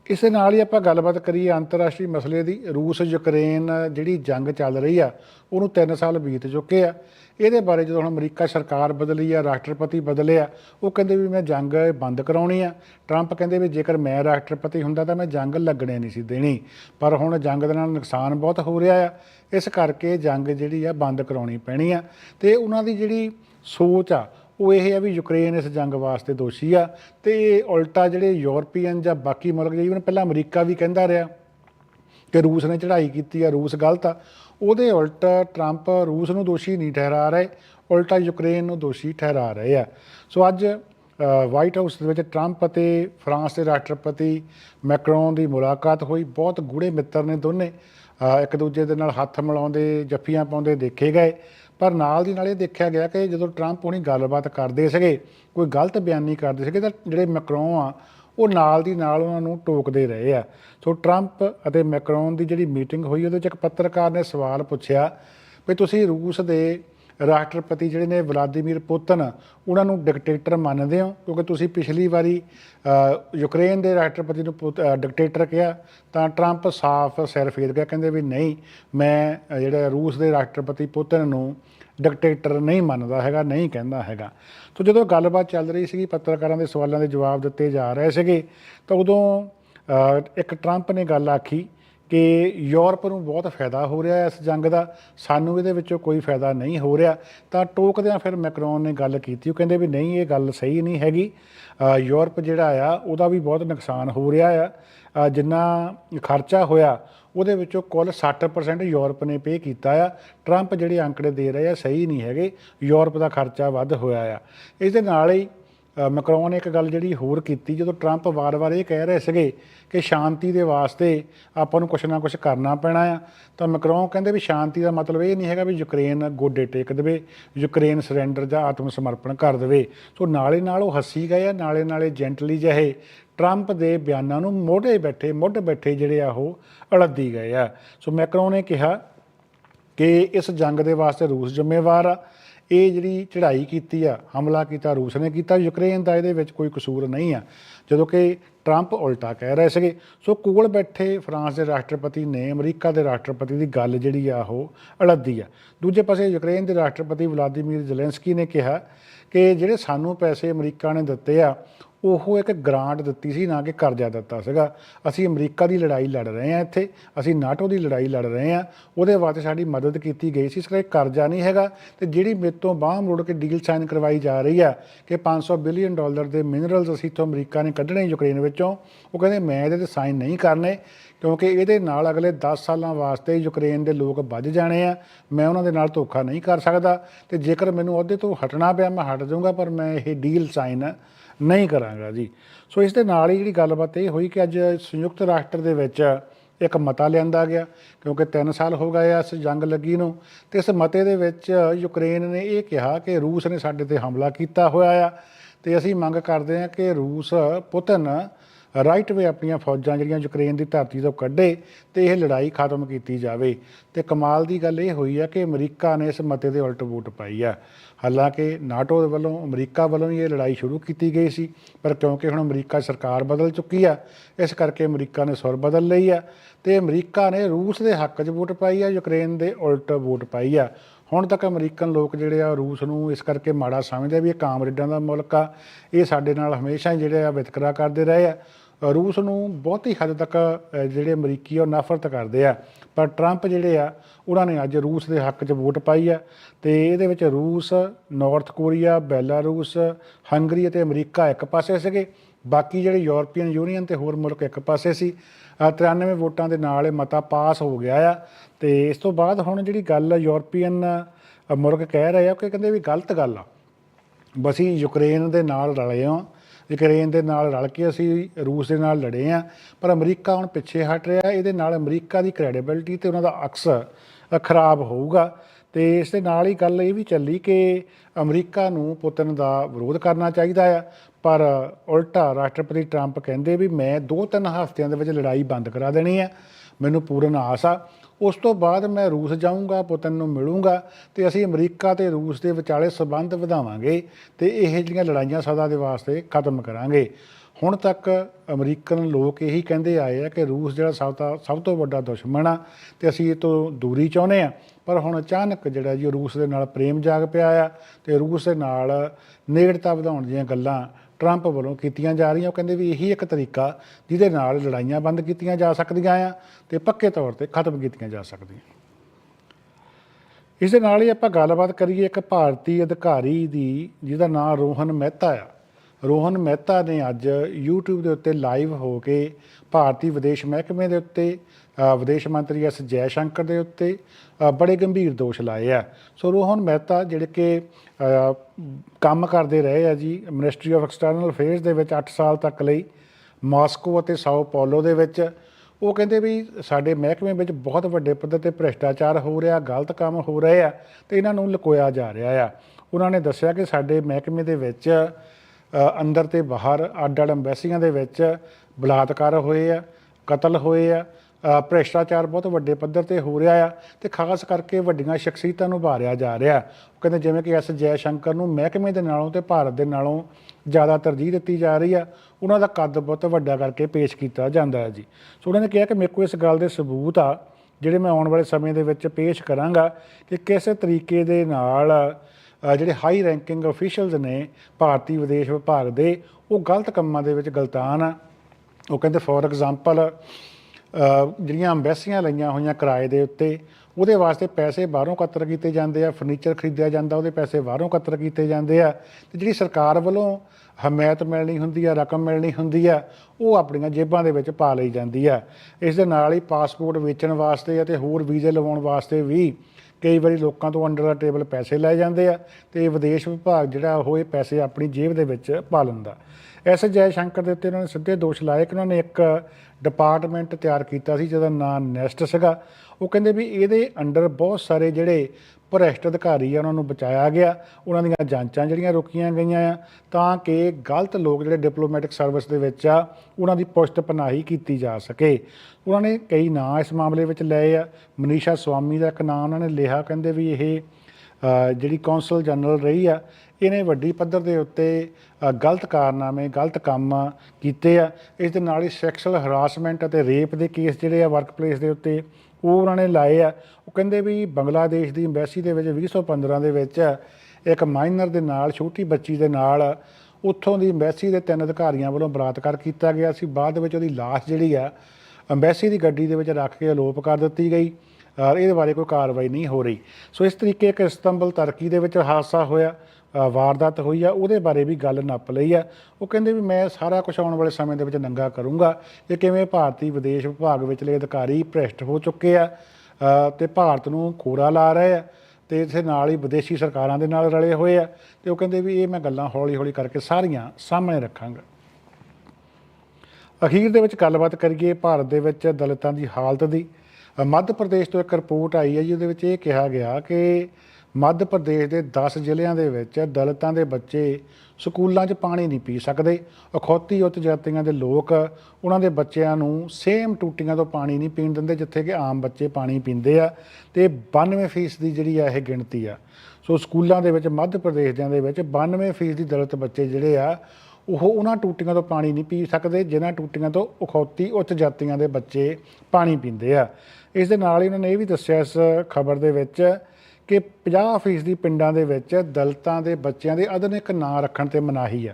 ਇਸ ਨਾਲ ਹੀ ਆਪਾਂ ਗੱਲਬਾਤ ਕਰੀਏ ਅੰਤਰਰਾਸ਼ਟਰੀ ਮਸਲੇ ਦੀ। ਰੂਸ, ਯੂਕਰੇਨ ਜਿਹੜੀ ਜੰਗ ਚੱਲ ਰਹੀ ਆ, ਉਹਨੂੰ 3 ਸਾਲ ਬੀਤ ਚੁੱਕੇ ਆ। ਇਹਦੇ ਬਾਰੇ ਜਦੋਂ ਹੁਣ ਅਮਰੀਕਾ ਸਰਕਾਰ ਬਦਲੀ ਆ, ਰਾਸ਼ਟਰਪਤੀ ਬਦਲੇ ਆ, ਉਹ ਕਹਿੰਦੇ ਵੀ ਮੈਂ ਜੰਗ ਬੰਦ ਕਰਾਉਣੀ ਆ। ਟਰੰਪ ਕਹਿੰਦੇ ਵੀ ਜੇਕਰ ਮੈਂ ਰਾਸ਼ਟਰਪਤੀ ਹੁੰਦਾ ਤਾਂ ਮੈਂ ਜੰਗ ਲੱਗਣੇ ਨਹੀਂ ਸੀ ਦੇਣੀ। ਪਰ ਹੁਣ ਜੰਗ ਦੇ ਨਾਲ ਨੁਕਸਾਨ ਬਹੁਤ ਹੋ ਰਿਹਾ ਆ। ਇਸ ਕਰਕੇ ਜੰਗ ਜਿਹੜੀ ਆ ਬੰਦ ਕਰਾਉਣੀ ਪੈਣੀ ਆ। ਤੇ ਉਹਨਾਂ ਦੀ ਜਿਹੜੀ ਸੋਚ ਆ ਉਹ ਇਹ ਹੈ ਵੀ ਯੂਕਰੇਨ ਇਸ ਜੰਗ ਵਾਸਤੇ ਦੋਸ਼ੀ ਆ ਤੇ ਉਲਟਾ ਜਿਹੜੇ ਯੂਰਪੀਅਨ ਜਾਂ ਬਾਕੀ ਮੁਲਕ ਜਿਵੇਂ ਪਹਿਲਾਂ ਅਮਰੀਕਾ ਵੀ ਕਹਿੰਦਾ ਰਿਹਾ ਕਿ ਰੂਸ ਨੇ ਚੜ੍ਹਾਈ ਕੀਤੀ ਆ, ਰੂਸ ਗਲਤ ਆ, ਉਹਦੇ ਉਲਟ ਟਰੰਪ ਰੂਸ ਨੂੰ ਦੋਸ਼ੀ ਨਹੀਂ ਠਹਿਰਾ ਰਹੇ, ਉਲਟਾ ਯੂਕਰੇਨ ਨੂੰ ਦੋਸ਼ੀ ਠਹਿਰਾ ਰਹੇ ਆ। ਸੋ ਅੱਜ ਵਾਈਟ ਹਾਊਸ ਦੇ ਵਿੱਚ ਟਰੰਪ ਅਤੇ ਫਰਾਂਸ ਦੇ ਰਾਸ਼ਟਰਪਤੀ ਮੈਕਰੋਨ ਦੀ ਮੁਲਾਕਾਤ ਹੋਈ, ਬਹੁਤ ਗੂੜੇ ਮਿੱਤਰ ਨੇ ਦੋਨੇ ਇੱਕ ਦੂਜੇ ਦੇ ਨਾਲ ਹੱਥ ਮਿਲਾਉਂਦੇ, ਜੱਫੀਆਂ ਪਾਉਂਦੇ ਦੇਖੇ ਗਏ। ਪਰ ਨਾਲ ਦੀ ਨਾਲ ਇਹ ਦੇਖਿਆ ਗਿਆ ਕਿ ਜਦੋਂ ਟਰੰਪ ਹੁਣੀ ਗੱਲਬਾਤ ਕਰਦੇ ਸੀਗੇ, ਕੋਈ ਗਲਤ ਬਿਆਨੀ ਕਰਦੇ ਸੀਗੇ, ਤਾਂ ਜਿਹੜੇ ਮੈਕਰੋਨ ਆ, ਉਹ ਨਾਲ ਦੀ ਨਾਲ ਉਹਨਾਂ ਨੂੰ ਟੋਕਦੇ ਰਹੇ ਆ। ਸੋ ਟਰੰਪ ਅਤੇ ਮੈਕਰੋਨ ਦੀ ਜਿਹੜੀ ਮੀਟਿੰਗ ਹੋਈ, ਉਹਦੇ ਵਿੱਚ ਇੱਕ ਪੱਤਰਕਾਰ ਨੇ ਸਵਾਲ ਪੁੱਛਿਆ ਵੀ ਤੁਸੀਂ ਰੂਸ ਦੇ ਰਾਸ਼ਟਰਪਤੀ ਜਿਹੜੇ ਨੇ ਵਲਾਦੀਮੀਰ ਪੁਤਨ, ਉਹਨਾਂ ਨੂੰ ਡਿਕਟੇਟਰ ਮੰਨਦੇ ਹੋ, ਕਿਉਂਕਿ ਤੁਸੀਂ ਪਿਛਲੀ ਵਾਰੀ ਯੂਕਰੇਨ ਦੇ ਰਾਸ਼ਟਰਪਤੀ ਨੂੰ ਪੁਤ- ਡਿਕਟੇਟਰ ਕਿਹਾ, ਤਾਂ ਟਰੰਪ ਸਾਫ਼ ਸਿਰ ਫੇਰ ਗਿਆ, ਕਹਿੰਦੇ ਵੀ ਨਹੀਂ, ਮੈਂ ਜਿਹੜਾ ਰੂਸ ਦੇ ਰਾਸ਼ਟਰਪਤੀ ਪੁਤਨ ਨੂੰ ਡਿਕਟੇਟਰ ਨਹੀਂ ਮੰਨਦਾ ਹੈਗਾ, ਨਹੀਂ ਕਹਿੰਦਾ ਹੈਗਾ। ਸੋ ਜਦੋਂ ਗੱਲਬਾਤ ਚੱਲ ਰਹੀ ਸੀਗੀ, ਪੱਤਰਕਾਰਾਂ ਦੇ ਸਵਾਲਾਂ ਦੇ ਜਵਾਬ ਦਿੱਤੇ ਜਾ ਰਹੇ ਸੀਗੇ, ਤਾਂ ਉਦੋਂ ਇੱਕ ਟਰੰਪ ਨੇ ਗੱਲ ਆਖੀ ਕਿ ਯੂਰਪ ਨੂੰ ਬਹੁਤ ਫਾਇਦਾ ਹੋ ਰਿਹਾ ਹੈ ਇਸ ਜੰਗ ਦਾ, ਸਾਨੂੰ ਇਹਦੇ ਵਿੱਚੋਂ ਕੋਈ ਫਾਇਦਾ ਨਹੀਂ ਹੋ ਰਿਹਾ। ਤਾਂ ਟੋਕਦਿਆਂ ਫਿਰ ਮੈਕਰੋਨ ਨੇ ਗੱਲ ਕੀਤੀ, ਉਹ ਕਹਿੰਦੇ ਵੀ ਨਹੀਂ, ਇਹ ਗੱਲ ਸਹੀ ਨਹੀਂ ਹੈਗੀ। ਯੂਰਪ ਜਿਹੜਾ ਆ, ਉਹਦਾ ਵੀ ਬਹੁਤ ਨੁਕਸਾਨ ਹੋ ਰਿਹਾ ਆ। ਜਿੰਨਾ ਖਰਚਾ ਹੋਇਆ, ਉਹਦੇ ਵਿੱਚੋਂ ਕੁੱਲ 60% ਯੂਰਪ ਨੇ ਪੇ ਕੀਤਾ ਆ। ਟਰੰਪ ਜਿਹੜੇ ਅੰਕੜੇ ਦੇ ਰਹੇ ਆ, ਸਹੀ ਨਹੀਂ ਹੈਗੇ, ਯੂਰਪ ਦਾ ਖਰਚਾ ਵੱਧ ਹੋਇਆ ਆ। ਇਸ ਦੇ ਨਾਲ ਹੀ ਮੈਕਰੋਨ ਨੇ ਇੱਕ ਗੱਲ ਜਿਹੜੀ ਹੋਰ ਕੀਤੀ, ਜਦੋਂ ਟਰੰਪ ਵਾਰ-ਵਾਰ ਇਹ ਕਹਿ ਰਹੇ ਸੀਗੇ ਕਿ ਸ਼ਾਂਤੀ ਦੇ ਵਾਸਤੇ ਆਪਾਂ ਨੂੰ ਕੁਛ ਨਾ ਕੁਛ ਕਰਨਾ ਪੈਣਾ ਆ, ਤਾਂ ਮੈਕਰੋਨ ਕਹਿੰਦੇ ਵੀ ਸ਼ਾਂਤੀ ਦਾ ਮਤਲਬ ਇਹ ਨਹੀਂ ਹੈਗਾ ਵੀ ਯੂਕਰੇਨ ਗੋਡੇ ਟੇਕ ਦੇਵੇ, ਯੂਕਰੇਨ ਸਰੈਂਡਰ ਜਾਂ ਆਤਮ ਸਮਰਪਣ ਕਰ ਦੇਵੇ। ਸੋ ਨਾਲੇ ਨਾਲ ਉਹ ਹੱਸੀ ਗਏ ਆ, ਨਾਲੇ ਨਾਲੇ ਜੈਂਟਲੀ ਜਿਹੇ ਟਰੰਪ ਦੇ ਬਿਆਨਾਂ ਨੂੰ ਮੋਢੇ ਬੈਠੇ, ਮੁੱਢ ਬੈਠੇ ਜਿਹੜੇ ਆ ਉਹ ਅਲੱਦੀ ਗਏ ਆ। ਸੋ ਮੈਕਰੋਨ ਨੇ ਕਿਹਾ ਕਿ ਇਸ ਜੰਗ ਦੇ ਵਾਸਤੇ ਰੂਸ ਜ਼ਿੰਮੇਵਾਰ ਆ ਇਹ ਜਿਹੜੀ ਚੜ੍ਹਾਈ ਕੀਤੀ ਆ, ਹਮਲਾ ਕੀਤਾ, ਰੂਸ ਨੇ ਕੀਤਾ, ਯੂਕਰੇਨ ਦਾ ਇਹਦੇ ਵਿੱਚ ਕੋਈ ਕਸੂਰ ਨਹੀਂ ਆ। ਜਦੋਂ ਕਿ ਟਰੰਪ ਉਲਟਾ ਕਹਿ ਰਹੇ ਸੀਗੇ। ਸੋ ਕੋਲ ਬੈਠੇ ਫਰਾਂਸ ਦੇ ਰਾਸ਼ਟਰਪਤੀ ਨੇ, ਅਮਰੀਕਾ ਦੇ ਰਾਸ਼ਟਰਪਤੀ ਦੀ ਗੱਲ ਜਿਹੜੀ ਆ, ਉਹ ਅਲੱਦੀ ਆ। ਦੂਜੇ ਪਾਸੇ ਯੂਕਰੇਨ ਦੇ ਰਾਸ਼ਟਰਪਤੀ ਵਲਾਦੀਮੀਰ ਜ਼ੈਲੈਂਸਕੀ ਨੇ ਕਿਹਾ ਕਿ ਜਿਹੜੇ ਸਾਨੂੰ ਪੈਸੇ ਅਮਰੀਕਾ ਨੇ ਦਿੱਤੇ ਆ ਉਹ ਇੱਕ ਗ੍ਰਾਂਟ ਦਿੱਤੀ ਸੀ, ਨਾ ਕਿ ਕਰਜ਼ਾ ਦਿੱਤਾ ਸੀਗਾ। ਅਸੀਂ ਅਮਰੀਕਾ ਦੀ ਲੜਾਈ ਲੜ ਰਹੇ ਹਾਂ ਇੱਥੇ, ਅਸੀਂ ਨਾਟੋ ਦੀ ਲੜਾਈ ਲੜ ਰਹੇ ਹਾਂ। ਉਹਦੇ ਵਾਸਤੇ ਸਾਡੀ ਮਦਦ ਕੀਤੀ ਗਈ ਸੀ, ਇਸ ਕਰਕੇ ਕਰਜ਼ਾ ਨਹੀਂ ਹੈਗਾ। ਤੇ ਜਿਹੜੀ ਮੇਰੇ ਤੋਂ ਬਾਂਹ ਮੋੜ ਕੇ ਡੀਲ ਸਾਈਨ ਕਰਵਾਈ ਜਾ ਰਹੀ ਆ ਕਿ 500 ਬਿਲੀਅਨ ਡਾਲਰ ਦੇ ਮਿਨਰਲਸ ਅਸੀਂ ਤੋਂ ਅਮਰੀਕਾ ਨੇ ਕੱਢਣੇ ਯੂਕਰੇਨ ਵਿੱਚੋਂ, ਉਹ ਕਹਿੰਦੇ ਮੈਂ ਇਹਦੇ ਤੇ ਸਾਈਨ ਨਹੀਂ ਕਰਨੇ, ਕਿਉਂਕਿ ਇਹਦੇ ਨਾਲ ਅਗਲੇ 10 ਸਾਲਾਂ ਵਾਸਤੇ ਯੂਕਰੇਨ ਦੇ ਲੋਕ ਵੱਜ ਜਾਣੇ ਆ। ਮੈਂ ਉਹਨਾਂ ਦੇ ਨਾਲ ਧੋਖਾ ਨਹੀਂ ਕਰ ਸਕਦਾ। ਤੇ ਜੇਕਰ ਮੈਨੂੰ ਅਹੁਦੇ ਤੋਂ ਹਟਣਾ ਪਿਆ, ਮੈਂ ਹਟ ਜਾਊਂਗਾ, ਪਰ ਮੈਂ ਇਹ ਡੀਲ ਸਾਈਨ ਨਹੀਂ ਕਰਾਂਗਾ ਜੀ। ਸੋ ਇਸ ਦੇ ਨਾਲ ਹੀ ਜਿਹੜੀ ਗੱਲਬਾਤ ਇਹ ਹੋਈ ਕਿ ਅੱਜ ਸੰਯੁਕਤ ਰਾਸ਼ਟਰ ਦੇ ਵਿੱਚ ਇੱਕ ਮਤਾ ਲਿਆਂਦਾ ਗਿਆ, ਕਿਉਂਕਿ 3 ਸਾਲ ਹੋ ਗਏ ਆ ਇਸ ਜੰਗ ਲੱਗੀ ਨੂੰ। ਤੇ ਇਸ ਮਤੇ ਦੇ ਵਿੱਚ ਯੂਕਰੇਨ ਨੇ ਇਹ ਕਿਹਾ ਕਿ ਰੂਸ ਨੇ ਸਾਡੇ ਤੇ ਹਮਲਾ ਕੀਤਾ ਹੋਇਆ ਆ। ਤੇ ਅਸੀਂ ਮੰਗ ਕਰਦੇ ਹਾਂ ਕਿ ਰੂਸ, ਪੁਤਨ ਰਾਈਟ ਵੇ ਆਪਣੀਆਂ ਫੌਜਾਂ ਜਿਹੜੀਆਂ ਯੂਕਰੇਨ ਦੀ ਧਰਤੀ ਤੋਂ ਕੱਢੇ ਤੇ ਇਹ ਲੜਾਈ ਖਤਮ ਕੀਤੀ ਜਾਵੇ। ਤੇ ਕਮਾਲ ਦੀ ਗੱਲ ਇਹ ਹੋਈ ਆ ਕਿ ਅਮਰੀਕਾ ਨੇ ਇਸ ਮਤੇ ਦੇ ਉਲਟ ਵੋਟ ਪਾਈ ਆ। ਹਾਲਾਂਕਿ ਨਾਟੋ ਦੇ ਵੱਲੋਂ ਅਮਰੀਕਾ ਵੱਲੋਂ ਹੀ ਇਹ ਲੜਾਈ ਸ਼ੁਰੂ ਕੀਤੀ ਗਈ ਸੀ, ਪਰ ਕਿਉਂਕਿ ਹੁਣ ਅਮਰੀਕਾ ਸਰਕਾਰ ਬਦਲ ਚੁੱਕੀ ਆ, ਇਸ ਕਰਕੇ ਅਮਰੀਕਾ ਨੇ ਸੁਰ ਬਦਲ ਲਈ ਆ। ਤੇ ਅਮਰੀਕਾ ਨੇ ਰੂਸ ਦੇ ਹੱਕ 'ਚ ਵੋਟ ਪਾਈ ਆ, ਯੂਕਰੇਨ ਦੇ ਉਲਟ ਵੋਟ ਪਾਈ ਆ। ਹੁਣ ਤੱਕ ਅਮਰੀਕਨ ਲੋਕ ਜਿਹੜੇ ਆ, ਰੂਸ ਨੂੰ ਇਸ ਕਰਕੇ ਮਾੜਾ ਸਮਝਦੇ ਆ ਵੀ ਇਹ ਕਾਮਰੇਡਾਂ ਦਾ ਮੁਲਕ ਆ। ਇਹ ਸਾਡੇ ਨਾਲ ਹਮੇਸ਼ਾ ਹੀ ਜਿਹੜੇ ਆ ਵਿਤਕਰਾ ਕਰਦੇ ਰਹੇ ਆ। ਰੂਸ ਨੂੰ ਬਹੁਤੀ ਹੱਦ ਤੱਕ ਜਿਹੜੇ ਅਮਰੀਕੀ ਆ ਉਹ ਨਫ਼ਰਤ ਕਰਦੇ ਆ। ਪਰ ਟਰੰਪ ਜਿਹੜੇ ਆ ਉਹਨਾਂ ਨੇ ਅੱਜ ਰੂਸ ਦੇ ਹੱਕ 'ਚ ਵੋਟ ਪਾਈ ਆ ਤੇ ਇਹਦੇ ਵਿੱਚ ਰੂਸ ਨਾਰਥ ਕੋਰੀਆ ਬੈਲਾਰੂਸ ਹੰਗਰੀ ਅਤੇ ਅਮਰੀਕਾ ਇੱਕ ਪਾਸੇ ਸੀਗੇ। ਬਾਕੀ ਜਿਹੜੇ ਯੂਰਪੀਅਨ ਯੂਨੀਅਨ ਤੇ ਹੋਰ ਮੁਲਕ ਇੱਕ ਪਾਸੇ ਸੀ। ਅ, 93 ਵੋਟਾਂ ਦੇ ਨਾਲ ਇਹ ਮਤਾ ਪਾਸ ਹੋ ਗਿਆ ਆ। ਤੇ ਇਸ ਤੋਂ ਬਾਅਦ ਹੁਣ ਜਿਹੜੀ ਗੱਲ ਯੂਰਪੀਅਨ ਮੁਲਕ ਕਹਿ ਰਹੇ ਆ ਕਿ ਕਹਿੰਦੇ ਵੀ ਗਲਤ ਗੱਲ ਆ। ਬਸ ਯੂਕਰੇਨ ਦੇ ਨਾਲ ਰਲੇ ਹਾਂ। ਯੂਕਰੇਨ ਦੇ ਨਾਲ ਰਲ ਕੇ ਅਸੀਂ ਰੂਸ ਦੇ ਨਾਲ ਲੜੇ ਹਾਂ, ਪਰ ਅਮਰੀਕਾ ਹੁਣ ਪਿੱਛੇ ਹਟ ਰਿਹਾ ਇਹਦੇ ਨਾਲ ਅਮਰੀਕਾ ਦੀ ਕ੍ਰੈਡੀਬਿਲਟੀ ਤੇ ਉਹਨਾਂ ਦਾ ਅਕਸ ਖਰਾਬ ਹੋਊਗਾ। ਤੇ ਇਸ ਦੇ ਨਾਲ ਹੀ ਗੱਲ ਇਹ ਵੀ ਚੱਲੀ ਕਿ ਅਮਰੀਕਾ ਨੂੰ ਪੁਤਨ ਦਾ ਵਿਰੋਧ ਕਰਨਾ ਚਾਹੀਦਾ ਆ, ਪਰ ਉਲਟਾ ਰਾਸ਼ਟਰਪਤੀ ਟਰੰਪ ਕਹਿੰਦੇ ਵੀ ਮੈਂ ਦੋ ਤਿੰਨ ਹਫ਼ਤਿਆਂ ਦੇ ਵਿੱਚ ਲੜਾਈ ਬੰਦ ਕਰਾ ਦੇਣੀ ਆ। ਮੈਨੂੰ ਪੂਰਨ ਆਸ ਆ। ਉਸ ਤੋਂ ਬਾਅਦ ਮੈਂ ਰੂਸ ਜਾਊਂਗਾ ਪੁਤਨ ਨੂੰ ਮਿਲੂੰਗਾ ਤੇ ਅਸੀਂ ਅਮਰੀਕਾ ਤੇ ਰੂਸ ਦੇ ਵਿਚਾਲੇ ਸਬੰਧ ਵਧਾਵਾਂਗੇ ਤੇ ਇਹ ਜਿਹੜੀਆਂ ਲੜਾਈਆਂ ਸਦਾ ਦੇ ਵਾਸਤੇ ਖਤਮ ਕਰਾਂਗੇ। ਹੁਣ ਤੱਕ ਅਮਰੀਕਨ ਲੋਕ ਇਹੀ ਕਹਿੰਦੇ ਆਏ ਆ ਕਿ ਰੂਸ ਜਿਹੜਾ ਸਭ ਤੋਂ ਸਭ ਤੋਂ ਵੱਡਾ ਦੁਸ਼ਮਣ ਆ ਤੇ ਅਸੀਂ ਇਹ ਤੋਂ ਦੂਰੀ ਚਾਹੁੰਦੇ ਆ। ਪਰ ਹੁਣ ਅਚਾਨਕ ਜਿਹੜਾ ਜੀ ਰੂਸ ਦੇ ਨਾਲ ਪ੍ਰੇਮ ਜਾਗ ਪਿਆ ਆ ਤੇ ਰੂਸ ਦੇ ਨਾਲ ਨੇੜਤਾ ਵਧਾਉਣ ਦੀਆਂ ਗੱਲਾਂ ਟਰੰਪ ਵੱਲੋਂ ਕੀਤੀਆਂ ਜਾ ਰਹੀਆਂ, ਉਹ ਕਹਿੰਦੇ ਵੀ ਇਹੀ ਇੱਕ ਤਰੀਕਾ ਜਿਹਦੇ ਨਾਲ ਲੜਾਈਆਂ ਬੰਦ ਕੀਤੀਆਂ ਜਾ ਸਕਦੀਆਂ ਆ ਤੇ ਪੱਕੇ ਤੌਰ ਤੇ ਖਤਮ ਕੀਤੀਆਂ ਜਾ ਸਕਦੀਆਂ। ਇਸ ਦੇ ਨਾਲ ਹੀ ਆਪਾਂ ਗੱਲਬਾਤ ਕਰੀਏ ਇੱਕ ਭਾਰਤੀ ਅਧਿਕਾਰੀ ਦੀ, ਜਿਹਦਾ ਨਾਮ ਰੋਹਨ ਮਹਿਤਾ ਆ। ਰੋਹਨ ਮਹਿਤਾ ਨੇ ਅੱਜ YouTube ਦੇ ਉੱਤੇ ਲਾਈਵ ਹੋ ਕੇ ਭਾਰਤੀ ਵਿਦੇਸ਼ ਮਹਿਕਮੇ ਦੇ ਉੱਤੇ ਵਿਦੇਸ਼ ਮੰਤਰੀ ਐਸ ਜੈ ਸ਼ੰਕਰ ਦੇ ਉੱਤੇ ਬੜੇ ਗੰਭੀਰ ਦੋਸ਼ ਲਾਏ ਆ। ਸੋ ਰੋਹਨ ਮਹਿਤਾ ਜਿਹੜੇ ਕਿ ਕੰਮ ਕਰਦੇ ਰਹੇ ਆ ਜੀ ਮਿਨਿਸਟਰੀ ਆਫ ਐਕਸਟਰਨਲ ਅਫੇਅਰਸ ਦੇ ਵਿੱਚ 8 ਸਾਲ ਤੱਕ ਲਈ, ਮਾਸਕੋ ਅਤੇ ਸਾਓ ਪੌਲੋ ਦੇ ਵਿੱਚ। ਉਹ ਕਹਿੰਦੇ ਵੀ ਸਾਡੇ ਮਹਿਕਮੇ ਵਿੱਚ ਬਹੁਤ ਵੱਡੇ ਪੱਧਰ ਤੇ ਭ੍ਰਿਸ਼ਟਾਚਾਰ ਹੋ ਰਿਹਾ, ਗਲਤ ਕੰਮ ਹੋ ਰਹੇ ਆ ਤੇ ਇਹਨਾਂ ਨੂੰ ਲੁਕੋਇਆ ਜਾ ਰਿਹਾ ਆ। ਉਹਨਾਂ ਨੇ ਦੱਸਿਆ ਕਿ ਸਾਡੇ ਮਹਿਕਮੇ ਦੇ ਵਿੱਚ ਅੰਦਰ ਤੇ ਬਾਹਰ ਅੱਡ ਅੱਡ ਅੰਬੈਸੀਆਂ ਦੇ ਵਿੱਚ ਬਲਾਤਕਾਰ ਹੋਏ ਆ, ਕਤਲ ਹੋਏ ਆ ਭ੍ਰਿਸ਼ਟਾਚਾਰ ਬਹੁਤ ਵੱਡੇ ਪੱਧਰ ਤੇ ਹੋ ਰਿਹਾ ਆ ਤੇ ਖਾਸ ਕਰਕੇ ਵੱਡੀਆਂ ਸ਼ਖਸੀਅਤਾਂ ਨੂੰ ਭਾਰਿਆ ਜਾ ਰਿਹਾ। ਉਹ ਕਹਿੰਦੇ ਜਿਵੇਂ ਕਿ ਐਸ ਜੈ ਸ਼ੰਕਰ ਨੂੰ ਮਹਿਕਮੇ ਦੇ ਨਾਲੋਂ ਤੇ ਭਾਰਤ ਦੇ ਨਾਲੋਂ ਜ਼ਿਆਦਾ ਤਰਜੀਹ ਦਿੱਤੀ ਜਾ ਰਹੀ ਆ। ਉਹਨਾਂ ਦਾ ਕੱਦ ਬਹੁਤ ਵੱਡਾ ਕਰਕੇ ਪੇਸ਼ ਕੀਤਾ ਜਾਂਦਾ ਹੈ ਜੀ। ਸੋ ਉਹਨਾਂ ਨੇ ਕਿਹਾ ਕਿ ਮੇਰੇ ਕੋਲ ਇਸ ਗੱਲ ਦੇ ਸਬੂਤ ਆ, ਜਿਹੜੇ ਮੈਂ ਆਉਣ ਵਾਲੇ ਸਮੇਂ ਦੇ ਵਿੱਚ ਪੇਸ਼ ਕਰਾਂਗਾ ਕਿ ਕਿਸ ਤਰੀਕੇ ਦੇ ਨਾਲ ਜਿਹੜੇ ਹਾਈ ਰੈਂਕਿੰਗ ਅਫੀਸ਼ੀਅਲਸ ਨੇ ਭਾਰਤੀ ਵਿਦੇਸ਼ ਵਿਭਾਗ ਦੇ, ਉਹ ਗਲਤ ਕੰਮਾਂ ਦੇ ਵਿੱਚ ਗਲਤਾਨ ਆ। ਉਹ ਕਹਿੰਦੇ ਫੋਰ ਐਗਜ਼ਾਮਪਲ ਜਿਹੜੀਆਂ ਅੰਬੈਸੀਆਂ ਲਈਆਂ ਹੋਈਆਂ ਕਿਰਾਏ ਦੇ ਉੱਤੇ, ਉਹਦੇ ਵਾਸਤੇ ਪੈਸੇ ਬਾਹਰੋਂ ਇਕੱਤਰ ਕੀਤੇ ਜਾਂਦੇ ਆ, ਫਰਨੀਚਰ ਖਰੀਦਿਆ ਜਾਂਦਾ, ਉਹਦੇ ਪੈਸੇ ਬਾਹਰੋਂ ਇਕੱਤਰ ਕੀਤੇ ਜਾਂਦੇ ਆ। ਤੇ ਜਿਹੜੀ ਸਰਕਾਰ ਵੱਲੋਂ ਹਮਾਇਤ ਮਿਲਣੀ ਹੁੰਦੀ ਆ, ਰਕਮ ਮਿਲਣੀ ਹੁੰਦੀ ਆ, ਉਹ ਆਪਣੀਆਂ ਜੇਬਾਂ ਦੇ ਵਿੱਚ ਪਾ ਲਈ ਜਾਂਦੀ ਆ। ਇਸ ਦੇ ਨਾਲ ਹੀ ਪਾਸਪੋਰਟ ਵੇਚਣ ਵਾਸਤੇ ਅਤੇ ਹੋਰ ਵੀਜ਼ੇ ਲਵਾਉਣ ਵਾਸਤੇ ਵੀ ਕਈ ਵਾਰੀ ਲੋਕਾਂ ਤੋਂ ਅੰਡਰ ਦਾ ਟੇਬਲ ਪੈਸੇ ਲੈ ਜਾਂਦੇ ਆ ਤੇ ਵਿਦੇਸ਼ ਵਿਭਾਗ ਜਿਹੜਾ ਉਹ ਇਹ ਪੈਸੇ ਆਪਣੀ ਜੇਬ ਦੇ ਵਿੱਚ ਪਾ ਲੈਂਦਾ। ਐਸ ਜੈ ਸ਼ੰਕਰ ਦੇ ਉੱਤੇ ਉਹਨਾਂ ਨੇ ਸਿੱਧੇ ਦੋਸ਼ ਲਾਏ ਕਿ ਉਹਨਾਂ ਨੇ ਇੱਕ ਡਿਪਾਰਟਮੈਂਟ ਤਿਆਰ ਕੀਤਾ ਸੀ, ਜਿਹਦਾ ਨਾਮ ਨੈਸਟ ਸੀਗਾ। ਉਹ ਕਹਿੰਦੇ ਵੀ ਇਹਦੇ ਅੰਡਰ ਬਹੁਤ ਸਾਰੇ ਜਿਹੜੇ ਭ੍ਰਿਸ਼ਟ ਅਧਿਕਾਰੀ ਆ, ਉਹਨਾਂ ਨੂੰ ਬਚਾਇਆ ਗਿਆ। ਉਹਨਾਂ ਦੀਆਂ ਜਾਂਚਾਂ ਜਿਹੜੀਆਂ ਰੋਕੀਆਂ ਗਈਆਂ ਆ, ਤਾਂ ਕਿ ਗਲਤ ਲੋਕ ਜਿਹੜੇ ਡਿਪਲੋਮੈਟਿਕ ਸਰਵਿਸ ਦੇ ਵਿੱਚ ਆ, ਉਹਨਾਂ ਦੀ ਪੁਸ਼ਤ ਪਨਾਹੀ ਕੀਤੀ ਜਾ ਸਕੇ। ਉਹਨਾਂ ਨੇ ਕਈ ਨਾਂ ਇਸ ਮਾਮਲੇ ਵਿੱਚ ਲਏ ਆ। ਮਨੀਸ਼ਾ ਸਵਾਮੀ ਦਾ ਇੱਕ ਨਾਂ ਉਹਨਾਂ ਨੇ ਲਿਆ, ਕਹਿੰਦੇ ਵੀ ਇਹ ਜਿਹੜੀ ਕੌਂਸਲ ਜਨਰਲ ਰਹੀ ਆ ਇਹਨੇ ਵੱਡੀ ਪੱਧਰ ਦੇ ਉੱਤੇ ਗਲਤ ਕਾਰਨਾਮੇ, ਗਲਤ ਕੰਮ ਕੀਤੇ ਆ। ਇਸ ਦੇ ਨਾਲ ਹੀ ਸੈਕਸ਼ੂਅਲ ਹਰਾਸਮੈਂਟ ਅਤੇ ਰੇਪ ਦੇ ਕੇਸ ਜਿਹੜੇ ਆ ਵਰਕਪਲੇਸ ਦੇ ਉੱਤੇ ਉਹ ਉਹਨਾਂ ਨੇ ਲਾਏ ਆ। ਉਹ ਕਹਿੰਦੇ ਵੀ ਬੰਗਲਾਦੇਸ਼ ਦੀ ਐਮਬੈਸੀ ਦੇ ਵਿੱਚ 2015 ਦੇ ਵਿੱਚ ਇੱਕ ਮਾਈਨਰ ਦੇ ਨਾਲ, ਛੋਟੀ ਬੱਚੀ ਦੇ ਨਾਲ ਉੱਥੋਂ ਦੀ ਐਮਬੈਸੀ ਦੇ ਤਿੰਨ ਅਧਿਕਾਰੀਆਂ ਵੱਲੋਂ ਬਲਾਤਕਾਰ ਕੀਤਾ ਗਿਆ ਸੀ। ਬਾਅਦ ਵਿੱਚ ਉਹਦੀ ਲਾਸ਼ ਜਿਹੜੀ ਆ ਐਮਬੈਸੀ ਦੀ ਗੱਡੀ ਦੇ ਵਿੱਚ ਰੱਖ ਕੇ ਅਲੋਪ ਕਰ ਦਿੱਤੀ ਗਈ ਅਹ ਇਹਦੇ ਬਾਰੇ ਕੋਈ ਕਾਰਵਾਈ ਨਹੀਂ ਹੋ ਰਹੀ। ਸੋ ਇਸ ਤਰੀਕੇ ਇੱਕ ਇਸਤੰਬਲ ਤੁਰਕੀ ਦੇ ਵਿੱਚ ਹਾਦਸਾ ਹੋਇਆ। ਵਾਰਦਾਤ ਹੋਈ ਆ, ਉਹਦੇ ਬਾਰੇ ਵੀ ਗੱਲ ਨੱਪ ਲਈ ਆ। ਉਹ ਕਹਿੰਦੇ ਵੀ ਮੈਂ ਸਾਰਾ ਕੁਝ ਆਉਣ ਵਾਲੇ ਸਮੇਂ ਦੇ ਵਿੱਚ ਨੰਗਾ ਕਰੂੰਗਾ। ਕਿ ਕਿਵੇਂ ਭਾਰਤੀ ਵਿਦੇਸ਼ ਵਿਭਾਗ ਵਿਚਲੇ ਅਧਿਕਾਰੀ ਭ੍ਰਿਸ਼ਟ ਹੋ ਚੁੱਕੇ ਆ ਅਹ ਤੇ ਭਾਰਤ ਨੂੰ ਕੋਰਾ ਲਾ ਰਹੇ ਆ, ਤੇ ਇਸੇ ਨਾਲ ਹੀ ਵਿਦੇਸ਼ੀ ਸਰਕਾਰਾਂ ਦੇ ਨਾਲ ਰਲੇ ਹੋਏ ਆ। ਤੇ ਉਹ ਕਹਿੰਦੇ ਵੀ ਇਹ ਮੈਂ ਗੱਲਾਂ ਹੌਲੀ ਹੌਲੀ ਕਰਕੇ ਸਾਰੀਆਂ ਸਾਹਮਣੇ ਰੱਖਾਂਗਾ। ਅਖੀਰ ਦੇ ਵਿੱਚ ਗੱਲਬਾਤ ਕਰੀਏ ਭਾਰਤ ਦੇ ਵਿੱਚ ਦਲਿਤਾਂ ਦੀ ਹਾਲਤ ਦੀ। ਮੱਧ ਪ੍ਰਦੇਸ਼ ਤੋਂ ਇੱਕ ਰਿਪੋਰਟ ਆਈ ਹੈ ਜਿਹਦੇ ਵਿੱਚ ਇਹ ਕਿਹਾ ਗਿਆ ਕਿ ਮੱਧ ਪ੍ਰਦੇਸ਼ ਦੇ 10 ਜ਼ਿਲ੍ਹਿਆਂ ਦੇ ਵਿੱਚ ਦਲਿਤਾਂ ਦੇ ਬੱਚੇ ਸਕੂਲਾਂ 'ਚ ਪਾਣੀ ਨਹੀਂ ਪੀ ਸਕਦੇ। ਅਖੌਤੀ ਉੱਚ ਜਾਤੀਆਂ ਦੇ ਲੋਕ ਉਹਨਾਂ ਦੇ ਬੱਚਿਆਂ ਨੂੰ ਸੇਮ ਟੂਟੀਆਂ ਤੋਂ ਪਾਣੀ ਨਹੀਂ ਪੀਣ ਦਿੰਦੇ, ਜਿੱਥੇ ਕਿ ਆਮ ਬੱਚੇ ਪਾਣੀ ਪੀਂਦੇ ਆ ਤੇ 92% ਦੀ ਜਿਹੜੀ ਆ ਇਹ ਗਿਣਤੀ ਆ। ਸੋ ਸਕੂਲਾਂ ਦੇ ਵਿੱਚ, ਮੱਧ ਪ੍ਰਦੇਸ਼ ਦਿਆਂ ਦੇ ਵਿੱਚ 92% ਦੀ ਦਲਿਤ ਬੱਚੇ ਜਿਹੜੇ ਆ, ਉਹ ਉਹਨਾਂ ਟੂਟੀਆਂ ਤੋਂ ਪਾਣੀ ਨਹੀਂ ਪੀ ਸਕਦੇ, ਜਿਨ੍ਹਾਂ ਟੂਟੀਆਂ ਤੋਂ ਅਖੌਤੀ ਉੱਚ ਜਾਤੀਆਂ ਦੇ ਬੱਚੇ ਪਾਣੀ ਪੀਂਦੇ ਆ। ਇਸ ਦੇ ਨਾਲ ਹੀ ਉਹਨਾਂ ਨੇ ਇਹ ਵੀ ਦੱਸਿਆ ਇਸ ਖਬਰ ਦੇ ਵਿੱਚ ਕਿ 50% ਦੀ ਪਿੰਡਾਂ ਦੇ ਵਿੱਚ ਦਲਿਤਾਂ ਦੇ ਬੱਚਿਆਂ ਦੇ ਆਧੁਨਿਕ ਨਾਂ ਰੱਖਣ ਤੇ ਮਨਾਹੀ ਆ।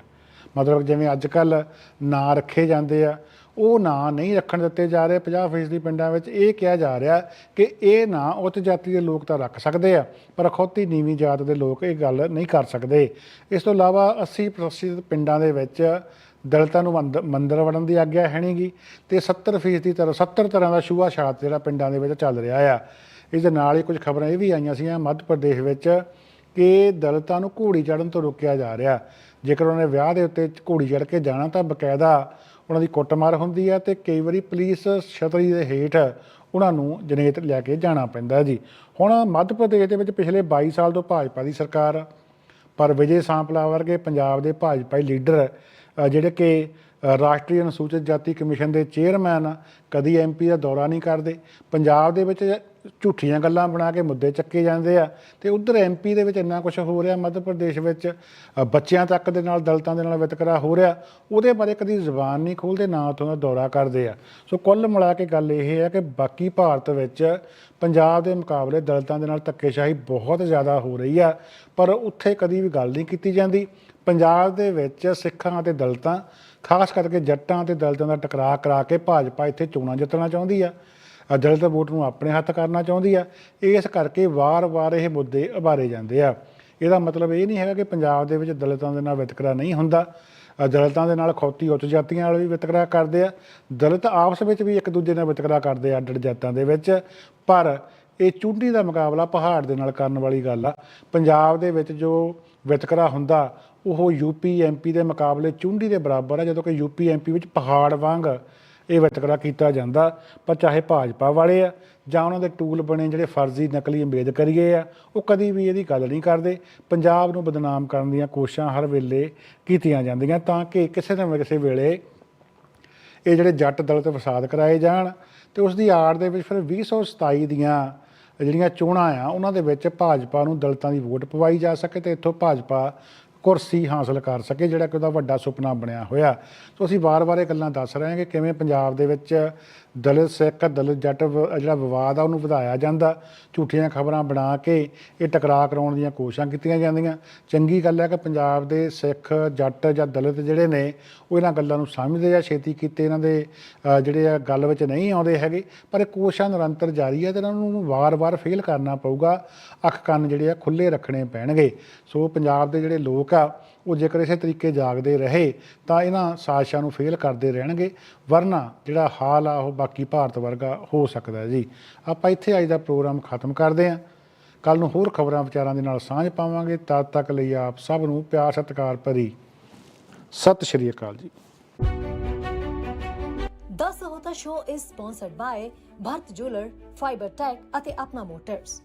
ਮਤਲਬ ਜਿਵੇਂ ਅੱਜ ਕੱਲ ਨਾਂ ਰੱਖੇ ਜਾਂਦੇ ਆ, ਉਹ ਨਾਂ ਨਹੀਂ ਰੱਖਣ ਦਿੱਤੇ ਜਾ ਰਹੇ। 50% ਦੀ ਪਿੰਡਾਂ ਵਿੱਚ ਇਹ ਕਿਹਾ ਜਾ ਰਿਹਾ ਕਿ ਇਹ ਨਾਂ ਉੱਚ ਜਾਤੀ ਦੇ ਲੋਕ ਤਾਂ ਰੱਖ ਸਕਦੇ ਆ, ਪਰ ਅਖੌਤੀ ਨੀਵੀਂ ਜਾਤ ਦੇ ਲੋਕ ਇਹ ਗੱਲ ਨਹੀਂ ਕਰ ਸਕਦੇ। ਇਸ ਤੋਂ ਇਲਾਵਾ 80% ਪਿੰਡਾਂ ਦੇ ਵਿੱਚ ਦਲਿਤਾਂ ਨੂੰ ਮੰਦਰ ਮੰਦਿਰ ਵੜਨ ਦੀ ਆਗਿਆ ਹੈ ਨਹੀਂਗੀ ਤੇ 70% ਦੀ ਤਰ੍ਹਾਂ 70 ਤਰ੍ਹਾਂ ਦਾ ਛੂਆ ਛਾਤ ਜਿਹੜਾ ਪਿੰਡਾਂ ਦੇ ਵਿੱਚ ਚੱਲ ਰਿਹਾ ਆ। ਇਸ ਦੇ ਨਾਲ ਹੀ ਕੁਝ ਖਬਰਾਂ ਇਹ ਵੀ ਆਈਆਂ ਸੀਗੀਆਂ ਮੱਧ ਪ੍ਰਦੇਸ਼ ਵਿੱਚ ਕਿ ਦਲਿਤਾਂ ਨੂੰ ਘੋੜੀ ਚੜਨ ਤੋਂ ਰੋਕਿਆ ਜਾ ਰਿਹਾ। ਜੇਕਰ ਉਹਨਾਂ ਨੇ ਵਿਆਹ ਦੇ ਉੱਤੇ ਘੋੜੀ ਚੜ ਕੇ ਜਾਣਾ ਤਾਂ ਬਕਾਇਦਾ ਉਹਨਾਂ ਦੀ ਕੁੱਟਮਾਰ ਹੁੰਦੀ ਹੈ ਤੇ ਕਈ ਵਾਰੀ ਪੁਲਿਸ ਛਤਰੀ ਦੇ ਹੇਠ ਉਹਨਾਂ ਨੂੰ ਜਨੇਤ ਲੈ ਕੇ ਜਾਣਾ ਪੈਂਦਾ ਜੀ। ਹੁਣ ਮੱਧ ਪ੍ਰਦੇਸ਼ ਦੇ ਵਿੱਚ ਪਿਛਲੇ 22 ਸਾਲ ਤੋਂ ਭਾਜਪਾ ਦੀ ਸਰਕਾਰ, ਪਰ ਵਿਜੇ ਸਾਂਪਲਾ ਵਰਗੇ ਪੰਜਾਬ ਦੇ ਭਾਜਪਾਈ ਲੀਡਰ ਜਿਹੜੇ ਕਿ ਰਾਸ਼ਟਰੀ ਅਨੁਸੂਚਿਤ ਜਾਤੀ ਕਮਿਸ਼ਨ ਦੇ ਚੇਅਰਮੈਨ ਆ ਕਦੀ ਐਮਪੀ ਦਾ ਦੌਰਾ ਨਹੀਂ ਕਰਦੇ। ਪੰਜਾਬ ਦੇ ਵਿੱਚ ਝੂਠੀਆਂ ਗੱਲਾਂ ਬਣਾ ਕੇ ਮੁੱਦੇ ਚੱਕੇ ਜਾਂਦੇ ਆ ਤੇ ਉਧਰ ਐਮਪੀ ਦੇ ਵਿੱਚ ਇੰਨਾ ਕੁਝ ਹੋ ਰਿਹਾ, ਮੱਧ ਪ੍ਰਦੇਸ਼ ਵਿੱਚ ਬੱਚਿਆਂ ਤੱਕ ਦੇ ਨਾਲ, ਦਲਤਾਂ ਦੇ ਨਾਲ ਵਿਤਕਰਾ ਹੋ ਰਿਹਾ, ਉਹਦੇ ਬਾਰੇ ਕਦੀ ਜ਼ੁਬਾਨ ਨਹੀਂ ਖੋਲਦੇ, ਨਾ ਉੱਥੋਂ ਦਾ ਦੌਰਾ ਕਰਦੇ ਆ। ਸੋ ਕੁੱਲ ਮਿਲਾ ਕੇ ਗੱਲ ਇਹ ਹੈ ਕਿ ਬਾਕੀ ਭਾਰਤ ਵਿੱਚ ਪੰਜਾਬ ਦੇ ਮੁਕਾਬਲੇ ਦਲਤਾਂ ਦੇ ਨਾਲ ਧੱਕੇਸ਼ਾਹੀ ਬਹੁਤ ਜ਼ਿਆਦਾ ਹੋ ਰਹੀ ਆ, ਪਰ ਉੱਥੇ ਕਦੀ ਵੀ ਗੱਲ ਨਹੀਂ ਕੀਤੀ ਜਾਂਦੀ। ਪੰਜਾਬ ਦੇ ਵਿੱਚ ਸਿੱਖਾਂ ਅਤੇ ਦਲਤਾਂ ਖਾਸ ਕਰਕੇ ਜੱਟਾਂ ਅਤੇ ਦਲਤਾਂ ਦਾ ਟਕਰਾਅ ਕਰਾ ਕੇ ਭਾਜਪਾ ਇੱਥੇ ਚੋਣਾਂ ਜਿੱਤਣਾ ਚਾਹੁੰਦੀ ਆ। ਦਲਿਤ ਵੋਟ ਨੂੰ ਆਪਣੇ ਹੱਥ ਕਰਨਾ ਚਾਹੁੰਦੀ ਆ। ਇਸ ਕਰਕੇ ਵਾਰ-ਵਾਰ ਇਹ ਮੁੱਦੇ ਉਭਾਰੇ ਜਾਂਦੇ ਆ। ਇਹਦਾ ਮਤਲਬ ਇਹ ਨਹੀਂ ਹੈਗਾ ਕਿ ਪੰਜਾਬ ਦੇ ਵਿੱਚ ਦਲਿਤਾਂ ਦੇ ਨਾਲ ਵਿਤਕਰਾ ਨਹੀਂ ਹੁੰਦਾ। ਅ, ਦਲਿਤਾਂ ਦੇ ਨਾਲ ਖੌਤੀ ਉੱਚ ਜਾਤੀਆਂ ਨਾਲ ਵੀ ਵਿਤਕਰਾ ਕਰਦੇ ਆ। ਦਲਿਤ ਆਪਸ ਵਿੱਚ ਵੀ ਇੱਕ ਦੂਜੇ ਨਾਲ ਵਿਤਕਰਾ ਕਰਦੇ ਆ ਅੱਡ ਅੱਡ ਜਾਤਾਂ ਦੇ ਵਿੱਚ। ਪਰ ਇਹ ਚੁੰਡੀ ਦਾ ਮੁਕਾਬਲਾ ਪਹਾੜ ਦੇ ਨਾਲ ਕਰਨ ਵਾਲੀ ਗੱਲ ਆ। ਪੰਜਾਬ ਦੇ ਵਿੱਚ ਜੋ ਵਿਤਕਰਾ ਹੁੰਦਾ ਉਹ ਯੂਪੀ ਐਮਪੀ ਦੇ ਮੁਕਾਬਲੇ ਚੁੰਡੀ ਦੇ ਬਰਾਬਰ ਆ, ਜਦੋਂ ਕਿ ਯੂਪੀ ਐਮਪੀ ਵਿੱਚ ਪਹਾੜ ਵਾਂਗ ਇਹ ਵਿਤਕਰਾ ਕੀਤਾ ਜਾਂਦਾ, ਪਰ ਚਾਹੇ ਭਾਜਪਾ ਵਾਲੇ ਆ, ਜਾਂ ਉਹਨਾਂ ਦੇ ਟੂਲ ਬਣੇ ਜਿਹੜੇ ਫਰਜ਼ੀ ਨਕਲੀ ਅੰਬੇਦ ਕਰੀਏ ਆ, ਉਹ ਕਦੀ ਵੀ ਇਹਦੀ ਗੱਲ ਨਹੀਂ ਕਰਦੇ। ਪੰਜਾਬ ਨੂੰ ਬਦਨਾਮ ਕਰਨ ਦੀਆਂ ਕੋਸ਼ਿਸ਼ਾਂ ਹਰ ਵੇਲੇ ਕੀਤੀਆਂ ਜਾਂਦੀਆਂ, ਤਾਂ ਕਿ ਕਿਸੇ ਨਾ ਕਿਸੇ ਵੇਲੇ ਇਹ ਜਿਹੜੇ ਜੱਟ ਦਲਿਤ ਫਸਾਦ ਕਰਾਏ ਜਾਣ, ਤੇ ਉਸ ਦੀ ਆੜ ਦੇ ਵਿੱਚ ਫਿਰ 2027 ਦੀਆਂ ਜਿਹੜੀਆਂ ਚੋਣਾਂ ਆ, ਉਹਨਾਂ ਦੇ ਵਿੱਚ ਭਾਜਪਾ ਨੂੰ ਦਲਤਾਂ ਦੀ ਵੋਟ ਪਵਾਈ ਜਾ ਸਕੇ, ਤੇ ਇੱਥੋਂ ਭਾਜਪਾ ਕੁਰਸੀ ਹਾਸਲ ਕਰ ਸਕੇ, ਜਿਹੜਾ ਕਿ ਉਹਦਾ ਵੱਡਾ ਸੁਪਨਾ ਬਣਿਆ ਹੋਇਆ। ਸੋ ਅਸੀਂ ਵਾਰ-ਵਾਰ ਇਹ ਗੱਲਾਂ ਦੱਸ ਰਹੇ ਹਾਂ ਕਿ ਕਿਵੇਂ ਪੰਜਾਬ ਦੇ ਵਿੱਚ ਦਲਿਤ, ਸਿੱਖ, ਦਲਿਤ ਜੱਟ ਜਿਹੜਾ ਵਿਵਾਦ ਆ ਉਹਨੂੰ ਵਧਾਇਆ ਜਾਂਦਾ। ਝੂਠੀਆਂ ਖਬਰਾਂ ਬਣਾ ਕੇ ਇਹ ਟਕਰਾਅ ਕਰਾਉਣ ਦੀਆਂ ਕੋਸ਼ਿਸ਼ਾਂ ਕੀਤੀਆਂ ਜਾਂਦੀਆਂ। ਚੰਗੀ ਗੱਲ ਹੈ ਕਿ ਪੰਜਾਬ ਦੇ ਸਿੱਖ ਜੱਟ ਜਾਂ ਦਲਿਤ ਜਿਹੜੇ ਨੇ, ਉਹ ਇਹਨਾਂ ਗੱਲਾਂ ਨੂੰ ਸਮਝਦੇ ਆ, ਛੇਤੀ ਕੀਤੇ ਇਹਨਾਂ ਦੇ ਜਿਹੜੇ ਆ ਗੱਲ ਵਿੱਚ ਨਹੀਂ ਆਉਂਦੇ ਹੈਗੇ। ਪਰ ਇਹ ਕੋਸ਼ਿਸ਼ਾਂ ਨਿਰੰਤਰ ਜਾਰੀ ਹੈ ਤੇ ਇਹਨਾਂ ਨੂੰ ਵਾਰ-ਵਾਰ ਫੇਲ ਕਰਨਾ ਪਊਗਾ। ਅੱਖ ਕੰਨ ਜਿਹੜੇ ਆ ਖੁੱਲੇ ਰੱਖਣੇ ਪੈਣਗੇ। ਸੋ ਪੰਜਾਬ ਦੇ ਜਿਹੜੇ ਲੋਕ ਆ ਉਹ ਜੇਕਰ ਇਸੇ ਤਰੀਕੇ ਜਾਗਦੇ ਰਹੇ ਤਾਂ ਇਹਨਾਂ ਸਾਜ਼ਿਸ਼ਾਂ ਨੂੰ ਫੇਲ ਕਰਦੇ ਰਹਿਣਗੇ ਵਰਨਾ ਜਿਹੜਾ ਹਾਲ ਆ ਉਹ ਬਾਕੀ ਭਾਰਤ ਵਰਗਾ ਹੋ ਸਕਦਾ ਜੀ। ਆਪਾਂ ਇੱਥੇ ਅੱਜ ਦਾ ਪ੍ਰੋਗਰਾਮ ਖਤਮ ਕਰਦੇ ਹਾਂ। ਕੱਲ ਨੂੰ ਹੋਰ ਖਬਰਾਂ ਵਿਚਾਰਾਂ ਦੇ ਨਾਲ ਸਾਂਝ ਪਾਵਾਂਗੇ। ਤਦ ਤੱਕ ਲਈ ਆਪ ਸਭ ਨੂੰ ਪਿਆਰ ਸਤਿਕਾਰ ਭਰੀ। ਸਤਿ ਸ਼੍ਰੀ ਅਕਾਲ ਜੀ। The Sahota Show is sponsored by Bharat Jeweler, Fiber Tech ਅਤੇ ਆਪਣਾ ਮੋਟਰਸ